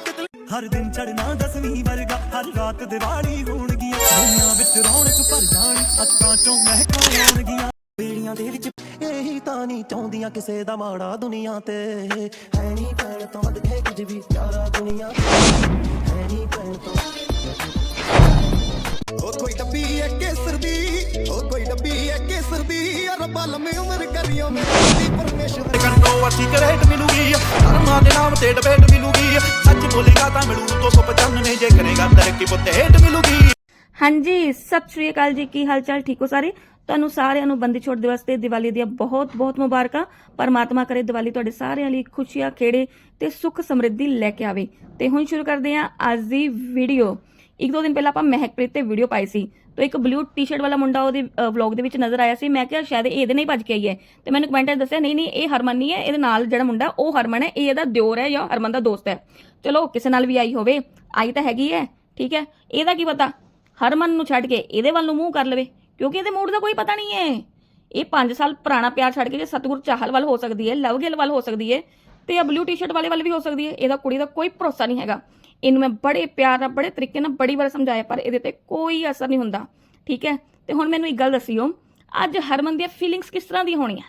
ਤਿਤਲੀ ਹਰ ਦਿਨ ਚੜਨਾ ਦਸਵੀਂ ਵਰਗਾ, ਹਰ ਰਾਤ ਦੀਵਾਲੀ ਹੋਣਗੀਆਂ। ਦੁਨੀਆ ਵਿੱਚ ਰੌਣਕ ਭਰ ਜਾਣੀ, ਅੱਖਾਂ ਚੋਂ ਮਹਿਕਾਂ ਆਉਣਗੀਆਂ। ਬੇੜੀਆਂ ਦੇ ਵਿੱਚ ਇਹੀ ਤਾਂ ਨਹੀਂ ਚਾਹੁੰਦੀਆਂ ਕਿਸੇ ਦਾ ਮਾੜਾ ਦੁਨੀਆ ਤੇ। ਹੈ ਨਹੀਂ ਭੈਣ ਤੋਂ ਵੱਧ ਕੇ ਕੁਝ ਵੀ, ਪਿਆਰਾ ਦੁਨੀਆ। ਤੇ ਹੈ ਨਹੀਂ ਭੈਣ ਤੋਂ ਉਹ ਕੋਈ ਡੱਬੀ ਏ ਕੇਸਰ ਦੀ ਉਹ ਕੋਈ ਡੱਬੀ ਏ ਕੇਸਰ ਦੀ। ਰੱਬਾ ਲੰਮੀ ਉਮਰ ਕਰਿਓ ਮੇਰੀ ਪਰਮੇਸ਼ਵਰ ਕੰਟੋ ਅੱਛੀ ਕਰੇਟ ਮਿਲੂਗੀ ਧਰਮਾਂ ਦੇ ਨਾਮ ਤੇ ਡਬੇਟ ਮਿਲੂਗੀ ਸੱਚ ਬੋਲੇਗਾ ਤਾਂ ਮਿਲੂ 295 ਜੇ ਕਰੇਗਾ ਤਰੱਕੀ ਪੁੱਤੇ ਹੇਟ ਮਿਲੂਗੀ। ਹਾਂਜੀ ਸਤਿ ਸ਼੍ਰੀ ਅਕਾਲ ਜੀ ਕੀ ਹਾਲ ਚਾਲ ਠੀਕ ਹੋ ਸਾਰੇ? ਤੁਹਾਨੂੰ ਸਾਰਿਆਂ ਨੂੰ ਬੰਦੀ ਛੋੜ ਦਿਵਸ ਤੇ ਦੀਵਾਲੀ ਦੀਆਂ ਬਹੁਤ ਬਹੁਤ ਮੁਬਾਰਕਾਂ। ਪਰਮਾਤਮਾ ਕਰੇ ਦੀਵਾਲੀ ਤੁਹਾਡੇ ਸਾਰਿਆਂ ਲਈ ਖੁਸ਼ੀਆਂ ਖੇੜੇ ਤੇ ਸੁੱਖ ਸਮਰਿੱਧੀ ਲੈ ਕੇ ਆਵੇ। ਤੇ ਹੁਣ ਸ਼ੁਰੂ ਕਰਦੇ ਹਾਂ ਅੱਜ ਦੀ ਵੀਡੀਓ ਇੱਕ ਦੋ ਦਿਨ ਪਹਿਲਾਂ ਆਪਾਂ ਮਹਿਕਪ੍ਰੀਤ ਤੇ ਵੀਡੀਓ ਪਾਈ ਸੀ। ਤੇ ਇੱਕ ਬਲੂ ਟੀ-ਸ਼ਰਟ ਵਾਲਾ ਮੁੰਡਾ ਉਹਦੇ ਵਲੌਗ ਦੇ ਵਿੱਚ ਨਜ਼ਰ ਆਇਆ ਸੀ। ਮੈਂ ਕਿਹਾ ਸ਼ਾਇਦ ਇਹ ਇਹਦੇ ਨਾਲ ਹੀ ਭੱਜ ਕੇ ਆਈ ਹੈ। ਤੇ ਮੈਨੂੰ ਕਮੈਂਟ 'ਚ ਦੱਸਿਆ, ਨਹੀਂ ਨਹੀਂ, ਇਹ ਹਰਮਨ ਨਹੀਂ ਹੈ। ਇਹਦੇ ਨਾਲ ਜਿਹੜਾ ਮੁੰਡਾ, ਉਹ ਹਰਮਨ ਹੈ। ਇਹ ਇਹਦਾ ਦਿਓਰ ਹੈ ਜਾਂ ਹਰਮਨ ਦਾ ਦੋਸਤ ਹੈ। ਚਲੋ, ਕਿਸੇ ਨਾਲ ਵੀ ਆਈ ਹੋਵੇ, ਆਈ ਤਾਂ ਹੈਗੀ ਹੈ, ਠੀਕ ਹੈ। ਇਹਦਾ ਕੀ ਪਤਾ? ਹਰਮਨ ਨੂੰ ਛੱਡ ਕੇ ਇਹਦੇ ਵੱਲ ਨੂੰ ਮੂੰਹ ਕਰ ਲਵੇ, ਕਿਉਂਕਿ ਇਹਦੇ ਮੂਡ ਦਾ ਕੋਈ ਪਤਾ ਨਹੀਂ ਹੈ। ਇਹ 5 ਸਾਲ ਪੁਰਾਣਾ ਪਿਆਰ ਛੱਡ ਕੇ ਜੇ ਸਤਗੁਰ ਚਾਹਲ ਵੱਲ ਹੋ ਸਕਦੀ ਹੈ, ਲਵ ਗਿੱਲ ਵੱਲ ਹੋ ਸਕਦੀ ਹੈ ਤੇ ਇਹ ਬਲੂ ਟੀ-ਸ਼ਰਟ ਵਾਲੇ ਵੱਲ ਵੀ ਹੋ ਸਕਦੀ ਹੈ। ਇਹਦਾ ਕੁੜੀ ਦਾ ਕੋਈ ਭਰੋਸਾ ਨਹੀਂ ਹੈਗਾ। ਇਹਨੂੰ ਮੈਂ ਬੜੇ ਪਿਆਰ ਨਾਲ ਬੜੇ ਤਰੀਕੇ ਨਾਲ ਬੜੀ ਵਾਰ ਸਮਝਾਇਆ ਪਰ ਇਹਦੇ ਤੇ ਕੋਈ ਅਸਰ ਨਹੀਂ ਹੁੰਦਾ ਠੀਕ ਹੈ ਤੇ ਹੁਣ ਮੈਨੂੰ ਇੱਕ ਗੱਲ ਦੱਸਿਓ ਅੱਜ ਹਰਮਨ ਦੀਆਂ ਫੀਲਿੰਗਸ ਕਿਸ ਤਰ੍ਹਾਂ ਦੀਆਂ ਹੋਣੀਆਂ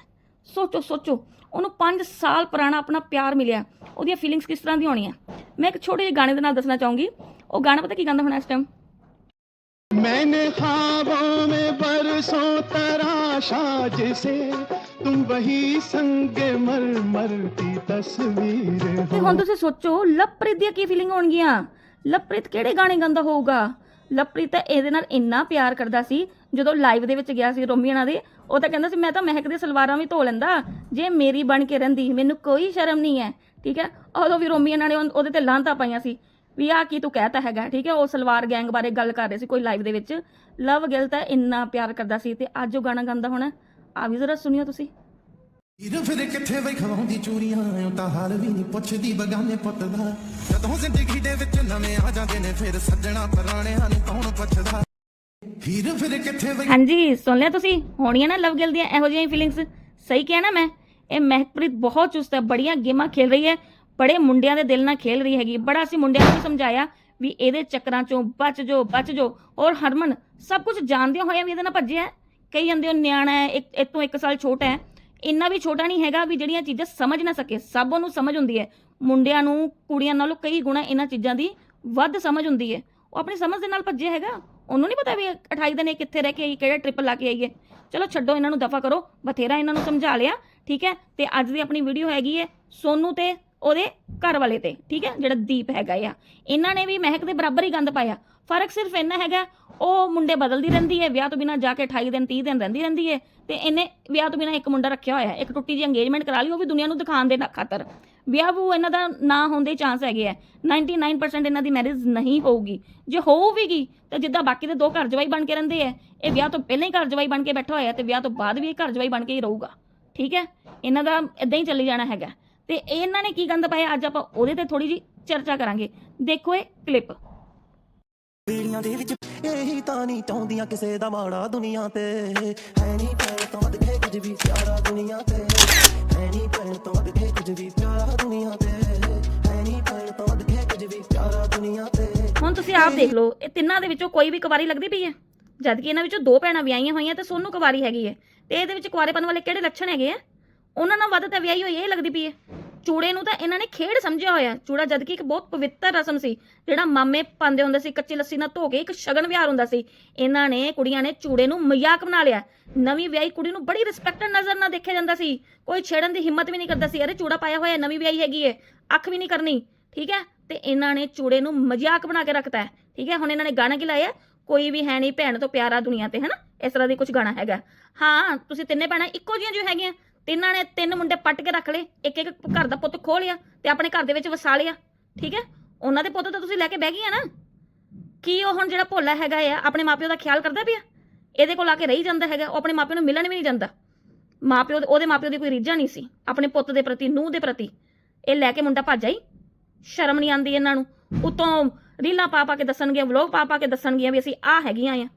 ਸੋਚੋ ਸੋਚੋ ਉਹਨੂੰ 5 ਸਾਲ ਪੁਰਾਣਾ ਆਪਣਾ ਪਿਆਰ ਮਿਲਿਆ ਉਹਦੀਆਂ ਫੀਲਿੰਗਸ ਕਿਸ ਤਰ੍ਹਾਂ ਦੀਆਂ ਹੋਣੀਆਂ ਮੈਂ ਇੱਕ ਛੋਟੇ ਜਿਹੇ ਗਾਣੇ ਦੇ ਨਾਲ ਦੱਸਣਾ ਚਾਹੂੰਗੀ ਉਹ ਗਾਣਾ ਪਤਾ ਕੀ ਗਾਉਂਦਾ ਹੋਣਾ ਇਸ ਟਾਈਮ मैंने ख्वाबों में बरसों तराशा जिसे ਤੇ ਹੁਣ ਤੁਸੀਂ ਸੋਚੋ ਲਵਪ੍ਰੀਤ ਦੀਆਂ ਕੀ ਫੀਲਿੰਗ ਹੋਣਗੀਆਂ? ਲਵਪ੍ਰੀਤ ਕਿਹੜੇ ਗਾਣੇ ਗਾਉਂਦਾ ਹੋਊਗਾ? ਲਵਪ੍ਰੀਤ ਤਾਂ ਇਹਦੇ ਨਾਲ ਇੰਨਾ ਪਿਆਰ ਕਰਦਾ ਸੀ, ਜਦੋਂ ਲਾਈਵ ਦੇ ਵਿੱਚ ਗਿਆ ਸੀ ਰੋਮੀਆਣਾ ਦੇ, ਉਹ ਤਾਂ ਕਹਿੰਦਾ ਸੀ, ਮੈਂ ਤਾਂ ਮਹਿਕ ਦੇ ਸਲਵਾਰਾਂ ਵੀ ਧੋ ਲੈਂਦਾ। ਜੇ ਮੇਰੀ ਬਣ ਕੇ ਰਹਿੰਦੀ, ਮੈਨੂੰ ਕੋਈ ਸ਼ਰਮ ਨਹੀਂ ਹੈ। ਠੀਕ ਹੈ? ਉਦੋਂ ਵੀ ਰੋਮੀਆਣਾ ਨੇ ਉਹਦੇ ਤੇ ਲਾਂਤਾ ਪਾਈਆਂ ਸੀ। ਵੀ ਆ ਕੀ ਤੂੰ ਕਹਿਤਾ ਹੈਗਾ, ਠੀਕ ਹੈ? ਉਹ ਸਲਵਾਰ ਗੈਂਗ ਬਾਰੇ ਗੱਲ ਕਰ ਰਹੇ ਸੀ ਕੋਈ ਲਾਈਵ ਦੇ ਵਿੱਚ। ਲਵ ਗਿਲ ਤਾਂ ਇੰਨਾ ਪਿਆਰ ਕਰਦਾ ਸੀ ਤੇ ਅੱਜ ਉਹ ਗਾਣਾ ਗਾਉਂਦਾ ਹੋਣਾ। ਆ ਵੀ ਜ਼ਰਾ ਸੁਣਿਓ ਤੁਸੀਂ। ਹੀਰ ਫਿਰ ਕਿੱਥੇ ਵੇ ਖਵਾਉਂਦੀ ਚੂੜੀਆਂ? ਉਹ ਤਾਂ ਹਾਲ ਵੀ ਨਹੀਂ ਪੁੱਛਦੀ ਬਗਾਨੇ ਪੁੱਤ ਦਾ। ਜਦੋਂ ਜ਼ਿੰਦਗੀ ਦੇ ਵਿੱਚ ਨਵੇਂ ਆ ਜਾਂਦੇ ਨੇ ਫਿਰ ਸੱਜਣਾ ਪੁਰਾਣਿਆਂ ਨੂੰ ਕੌਣ ਪੁੱਛਦਾ? ਹੀਰ ਫਿਰ ਕਿੱਥੇ ਵੇ ਹਾਂਜੀ ਸੁਣ ਲਿਆ ਤੁਸੀਂ? ਹੋਣੀਆਂ ਨਾ ਲਵ ਗਿਲ ਦੀਆਂ ਇਹੋ ਜਿਹੀਆਂ ਫੀਲਿੰਗਸ ਸਹੀ ਕਿਹਾ ਨਾ ਮੈਂ। ਇਹ ਮਹਿਕਪ੍ਰੀਤ ਬਹੁਤ ਚੁਸਤ ਹੈ ਬੜੀਆਂ ਗੇਮਾਂ ਖੇਲ ਰਹੀ ਹੈ। ਬੜੇ ਮੁੰਡਿਆਂ ਦੇ ਦਿਲ ਨਾਲ ਖੇਲ ਰਹੀ ਹੈਗੀ। ਬੜਾ ਅਸੀਂ ਮੁੰਡਿਆਂ ਨੂੰ ਸਮਝਾਇਆ ਵੀ ਇਹਦੇ ਚੱਕਰਾਂ ਚੋਂ ਬਚ ਜੋ ਬਚ ਜੋ ਔਰ ਹਰਮਨ ਸਭ ਕੁਝ ਜਾਣਦਿਆਂ ਹੋਇਆਂ ਵੀ ਇਹਦੇ ਨਾਲ ਭੱਜਿਆ। ਕਈ ਜਾਂਦੇ ਹੋ ਨਿਆਣਾ ਹੈ, ਇੱਕ ਇਹ ਤੋਂ 1 ਸਾਲ ਛੋਟਾ ਹੈ। ਇੰਨਾ ਵੀ ਛੋਟਾ ਨਹੀਂ ਹੈਗਾ ਵੀ ਜਿਹੜੀਆਂ ਚੀਜ਼ਾਂ ਸਮਝ ਨਾ ਸਕੇ। ਸਭ ਉਹਨੂੰ ਸਮਝ ਹੁੰਦੀ ਹੈ। ਮੁੰਡਿਆਂ ਨੂੰ, ਕੁੜੀਆਂ ਨਾਲੋਂ ਕਈ ਗੁਣਾ ਇਹਨਾਂ ਚੀਜ਼ਾਂ ਦੀ ਵੱਧ ਸਮਝ ਹੁੰਦੀ ਹੈ। ਉਹ ਆਪਣੀ ਸਮਝ ਦੇ ਨਾਲ ਭੱਜਿਆ ਹੈਗਾ। ਉਹਨੂੰ ਨਹੀਂ ਪਤਾ ਵੀ 28 ਦਿਨ ਇਹ ਕਿੱਥੇ ਰਹਿ ਕੇ ਆਈ, ਕਿਹੜਾ ਟ੍ਰਿਪ ਲਾ ਕੇ ਆਈ ਹੈ। ਚਲੋ ਛੱਡੋ ਇਹਨਾਂ ਨੂੰ, ਦਫਾ ਕਰੋ। ਬਥੇਰਾ ਇਹਨਾਂ ਨੂੰ ਸਮਝਾ ਲਿਆ, ਠੀਕ ਹੈ? ਤੇ ਅੱਜ ਦੀ ਆਪਣੀ ਵੀਡੀਓ ਹੈਗੀ ਹੈ ਸੋਨੂ ਤੇ ਉਹਦੇ ਘਰ ਵਾਲੇ ਤੇ, ਠੀਕ ਹੈ? ਜਿਹੜਾ ਦੀਪ ਹੈਗਾ ਆ। ਇਹਨਾਂ ਨੇ ਵੀ ਮਹਿਕ ਦੇ ਬਰਾਬਰ ਹੀ ਗੰਦ ਪਾਇਆ। ਫ਼ਰਕ ਸਿਰਫ ਇੰਨਾ ਹੈਗਾ, ਉਹ ਮੁੰਡੇ ਬਦਲਦੀ ਰਹਿੰਦੀ ਹੈ, ਵਿਆਹ ਤੋਂ ਬਿਨਾ ਜਾ ਕੇ 28 ਦਿਨ 30 ਦਿਨ ਰਹਿੰਦੀ ਰਹਿੰਦੀ ਹੈ ਤੇ ਇਹਨੇ ਵਿਆਹ ਤੋਂ ਬਿਨਾ ਇੱਕ ਮੁੰਡਾ ਰੱਖਿਆ ਹੋਇਆ ਹੈ, ਇੱਕ ਟੁੱਟੀ ਜਿਹੀ ਅੰਗੇਜਮੈਂਟ ਕਰਾ ਲਈ, ਉਹ ਵੀ ਦੁਨੀਆ ਨੂੰ ਦਿਖਾਉਣ ਦੇ ਨਾ ਖਾਤਰ। ਵਿਆਹ ਵੂ ਇਹਨਾਂ ਦਾ ਨਾ ਹੋਣ ਦੇ ਚਾਂਸ ਹੈਗੇ ਆ 99% ਇਹਨਾਂ ਦੀ ਮੈਰਿਜ ਨਹੀਂ ਹੋਊਗੀ। ਜੇ ਹੋਊਗੀ, ਤਾਂ ਜਿੱਦਾਂ ਬਾਕੀ ਦੇ ਦੋ ਘਰ ਜਵਾਈ ਬਣ ਕੇ ਰਹਿੰਦੇ ਆ ਇਹ ਵਿਆਹ ਤੋਂ ਪਹਿਲਾਂ ਹੀ ਘਰ ਜਵਾਈ ਬਣ ਕੇ ਬੈਠਾ ਹੋਇਆ ਤੇ ਵਿਆਹ ਤੋਂ ਬਾਅਦ ਵੀ ਇਹ ਘਰ ਜਵਾਈ ਬਣ ਕੇ ਹੀ ਰਹੂਗਾ। ਠੀਕ ਹੈ? ਇਹਨਾਂ ਦਾ ਇਦਾਂ ਹੀ ਚੱਲੀ ਜਾਣਾ ਹੈਗਾ। ਤੇ ਇਹਨਾਂ ਨੇ ਕੀ ਗੰਦ ਪਾਇਆ? ਅੱਜ ਆਪਾਂ ਉਹਦੇ ਤੇ ਥੋੜੀ ਜੀ ਚਰਚਾ ਕਰਾਂਗੇ। ਦੇਖੋ ਇਹ ਕਲਿੱਪ ਬੇੜੀਆਂ ਦੇ ਵਿੱਚ ਇਹੀ ਤਾਂ ਨਹੀਂ ਚਾਹੁੰਦੀਆਂ ਕਿਸੇ ਦਾ ਮਾੜਾ ਦੁਨੀਆ ਤੇ। ਹੈ ਨਹੀਂ ਭੈਣ ਤੋਂ ਵੱਧ ਕੇ ਕੁਝ ਵੀ ਪਿਆਰਾ ਦੁਨੀਆ ਤੇ। ਹੈ ਨਹੀਂ ਭੈਣ ਤੋਂ ਵੱਧ ਕੇ ਕੁਝ ਵੀ ਪਿਆਰਾ ਦੁਨੀਆ ਤੇ। ਹੈ ਨਹੀਂ ਭੈਣ ਤੋਂ ਵੱਧ ਕੇ ਕੁਝ ਵੀ ਪਿਆਰਾ ਦੁਨੀਆ ਤੇ। ਹੁਣ ਤੁਸੀਂ ਆਪ ਦੇਖ ਲਓ, ਇਹ ਤਿੰਨਾਂ ਦੇ ਵਿੱਚੋਂ ਕੋਈ ਵੀ ਕੁਵਾਰੀ ਲੱਗਦੀ ਪਈ ਹੈ? ਜਦ ਕਿ ਇਹਨਾਂ ਵਿੱਚੋਂ ਦੋ ਭੈਣਾਂ ਵਿਆਹੀਆਂ ਹੋਈਆਂ ਤੇ ਸੋਨੂੰ ਕੁਵਾਰੀ ਹੈਗੀ ਹੈ। ਤੇ ਇਹਦੇ ਵਿੱਚ ਕੁਆਰੇਪਨ ਵਾਲੇ ਕਿਹੜੇ ਲੱਛਣ ਹੈਗੇ ਆ? ਉਹਨਾਂ ਨਾਲ ਵੱਧ ਤਾਂ ਵਿਆਹੀ ਹੋਈ ਇਹ ਲੱਗਦੀ ਪਈ ਹੈ। ਚੂੜੇ ਨੂੰ ਤਾਂ ਇਹਨਾਂ ਨੇ ਖੇਡ ਸਮਝਿਆ ਹੋਇਆ ਚੂੜਾ ਜਦ ਕਿ ਇੱਕ ਬਹੁਤ ਪਵਿੱਤਰ ਰਸਮ ਸੀ, ਜਿਹੜਾ ਮਾਮੇ ਪਾਉਂਦੇ ਹੁੰਦੇ ਸੀ, ਕੱਚੀ ਲੱਸੀ ਨਾਲ ਧੋ ਕੇ ਇੱਕ ਸ਼ਗਨ ਵਿਹਾਰ ਹੁੰਦਾ ਸੀ। ਇਹਨਾਂ ਨੇ ਕੁੜੀਆਂ ਨੇ ਚੂੜੇ ਨੂੰ ਮਜ਼ਾਕ ਬਣਾ ਲਿਆ। ਨਵੀਂ ਵਿਆਹੀ ਕੁੜੀ ਨੂੰ ਬੜੀ ਰਿਸਪੈਕਟ ਨਜ਼ਰ ਨਾਲ ਦੇਖਿਆ ਜਾਂਦਾ ਸੀ। ਕੋਈ ਛੇੜਨ ਦੀ ਹਿੰਮਤ ਵੀ ਨਹੀਂ ਕਰਦਾ ਸੀ। ਅਰੇ ਚੂੜਾ ਪਾਇਆ ਹੋਇਆ ਨਵੀਂ ਵਿਆਹੀ ਹੈਗੀ ਹੈ ਅੱਖ ਵੀ ਨਹੀਂ ਕਰਨੀ, ਠੀਕ ਹੈ? ਤੇ ਇਹਨਾਂ ਨੇ ਚੂੜੇ ਨੂੰ ਮਜ਼ਾਕ ਬਣਾ ਕੇ ਰੱਖਤਾ ਹੈ, ਠੀਕ ਹੈ? ਹੁਣ ਇਹਨਾਂ ਨੇ ਗਾਣਾ ਕੀ ਲਾਇਆ? ਕੋਈ ਵੀ ਹੈ ਨਹੀਂ ਭੈਣ ਤੋਂ ਪਿਆਰਾ ਦੁਨੀਆ ਤੇ, ਹਨਾ? ਇਸ ਤਰ੍ਹਾਂ ਦੀ ਕੁਝ ਗਾਣਾ ਹੈਗਾ। ਹਾਂ, ਤੁਸੀਂ ਤਿੰਨੇ ਭੈਣਾਂ ਇੱਕੋ ਜਿਹੀਆਂ ਜੋ ਹੈਗੀਆਂ। ਤਿੰਨਾਂ ਨੇ ਤਿੰਨ ਮੁੰਡੇ ਪੱਟ ਕੇ ਰੱਖ ਲਏ, ਇੱਕ ਇੱਕ ਘਰ ਦਾ ਪੁੱਤ ਖੋਹ ਲਿਆ ਤੇ ਆਪਣੇ ਘਰ ਦੇ ਵਿੱਚ ਵਸਾ ਲਿਆ, ਠੀਕ ਹੈ? ਉਹਨਾਂ ਦੇ ਪੁੱਤ ਤਾਂ ਤੁਸੀਂ ਲੈ ਕੇ ਬਹਿ ਗਈ ਆ ਨਾ। ਕੀ ਉਹ ਹੁਣ ਜਿਹੜਾ ਭੋਲਾ ਹੈਗਾ ਆ, ਆਪਣੇ ਮਾਪਿਓ ਦਾ ਖਿਆਲ ਕਰਦਾ ਪਿਆ? ਇਹਦੇ ਕੋਲ ਆ ਕੇ ਰਹੀ ਜਾਂਦਾ ਹੈਗਾ, ਉਹ ਆਪਣੇ ਮਾਪਿਓ ਨੂੰ ਮਿਲਣ ਵੀ ਨਹੀਂ ਜਾਂਦਾ। ਮਾਪਿਓ ਉਹਦੇ ਮਾਪਿਓ ਦੀ ਕੋਈ ਰੀਝਾਂ ਨਹੀਂ ਸੀ, ਆਪਣੇ ਪੁੱਤ ਦੇ ਪ੍ਰਤੀ, ਨੂੰਹ ਦੇ ਪ੍ਰਤੀ। ਇਹ ਲੈ ਕੇ ਮੁੰਡਾ ਭੱਜ ਆਈ। ਸ਼ਰਮ ਨਹੀਂ ਆਉਂਦੀ ਇਹਨਾਂ ਨੂੰ। ਉਤੋਂ ਰੀਲਾਂ ਪਾ ਪਾ ਕੇ ਦੱਸਣਗੀਆਂ ਵਲੋਗ ਪਾ ਪਾ ਕੇ ਦੱਸਣਗੀਆਂ ਵੀ ਅਸੀਂ ਆ ਹੈਗੀਆਂ ਆ।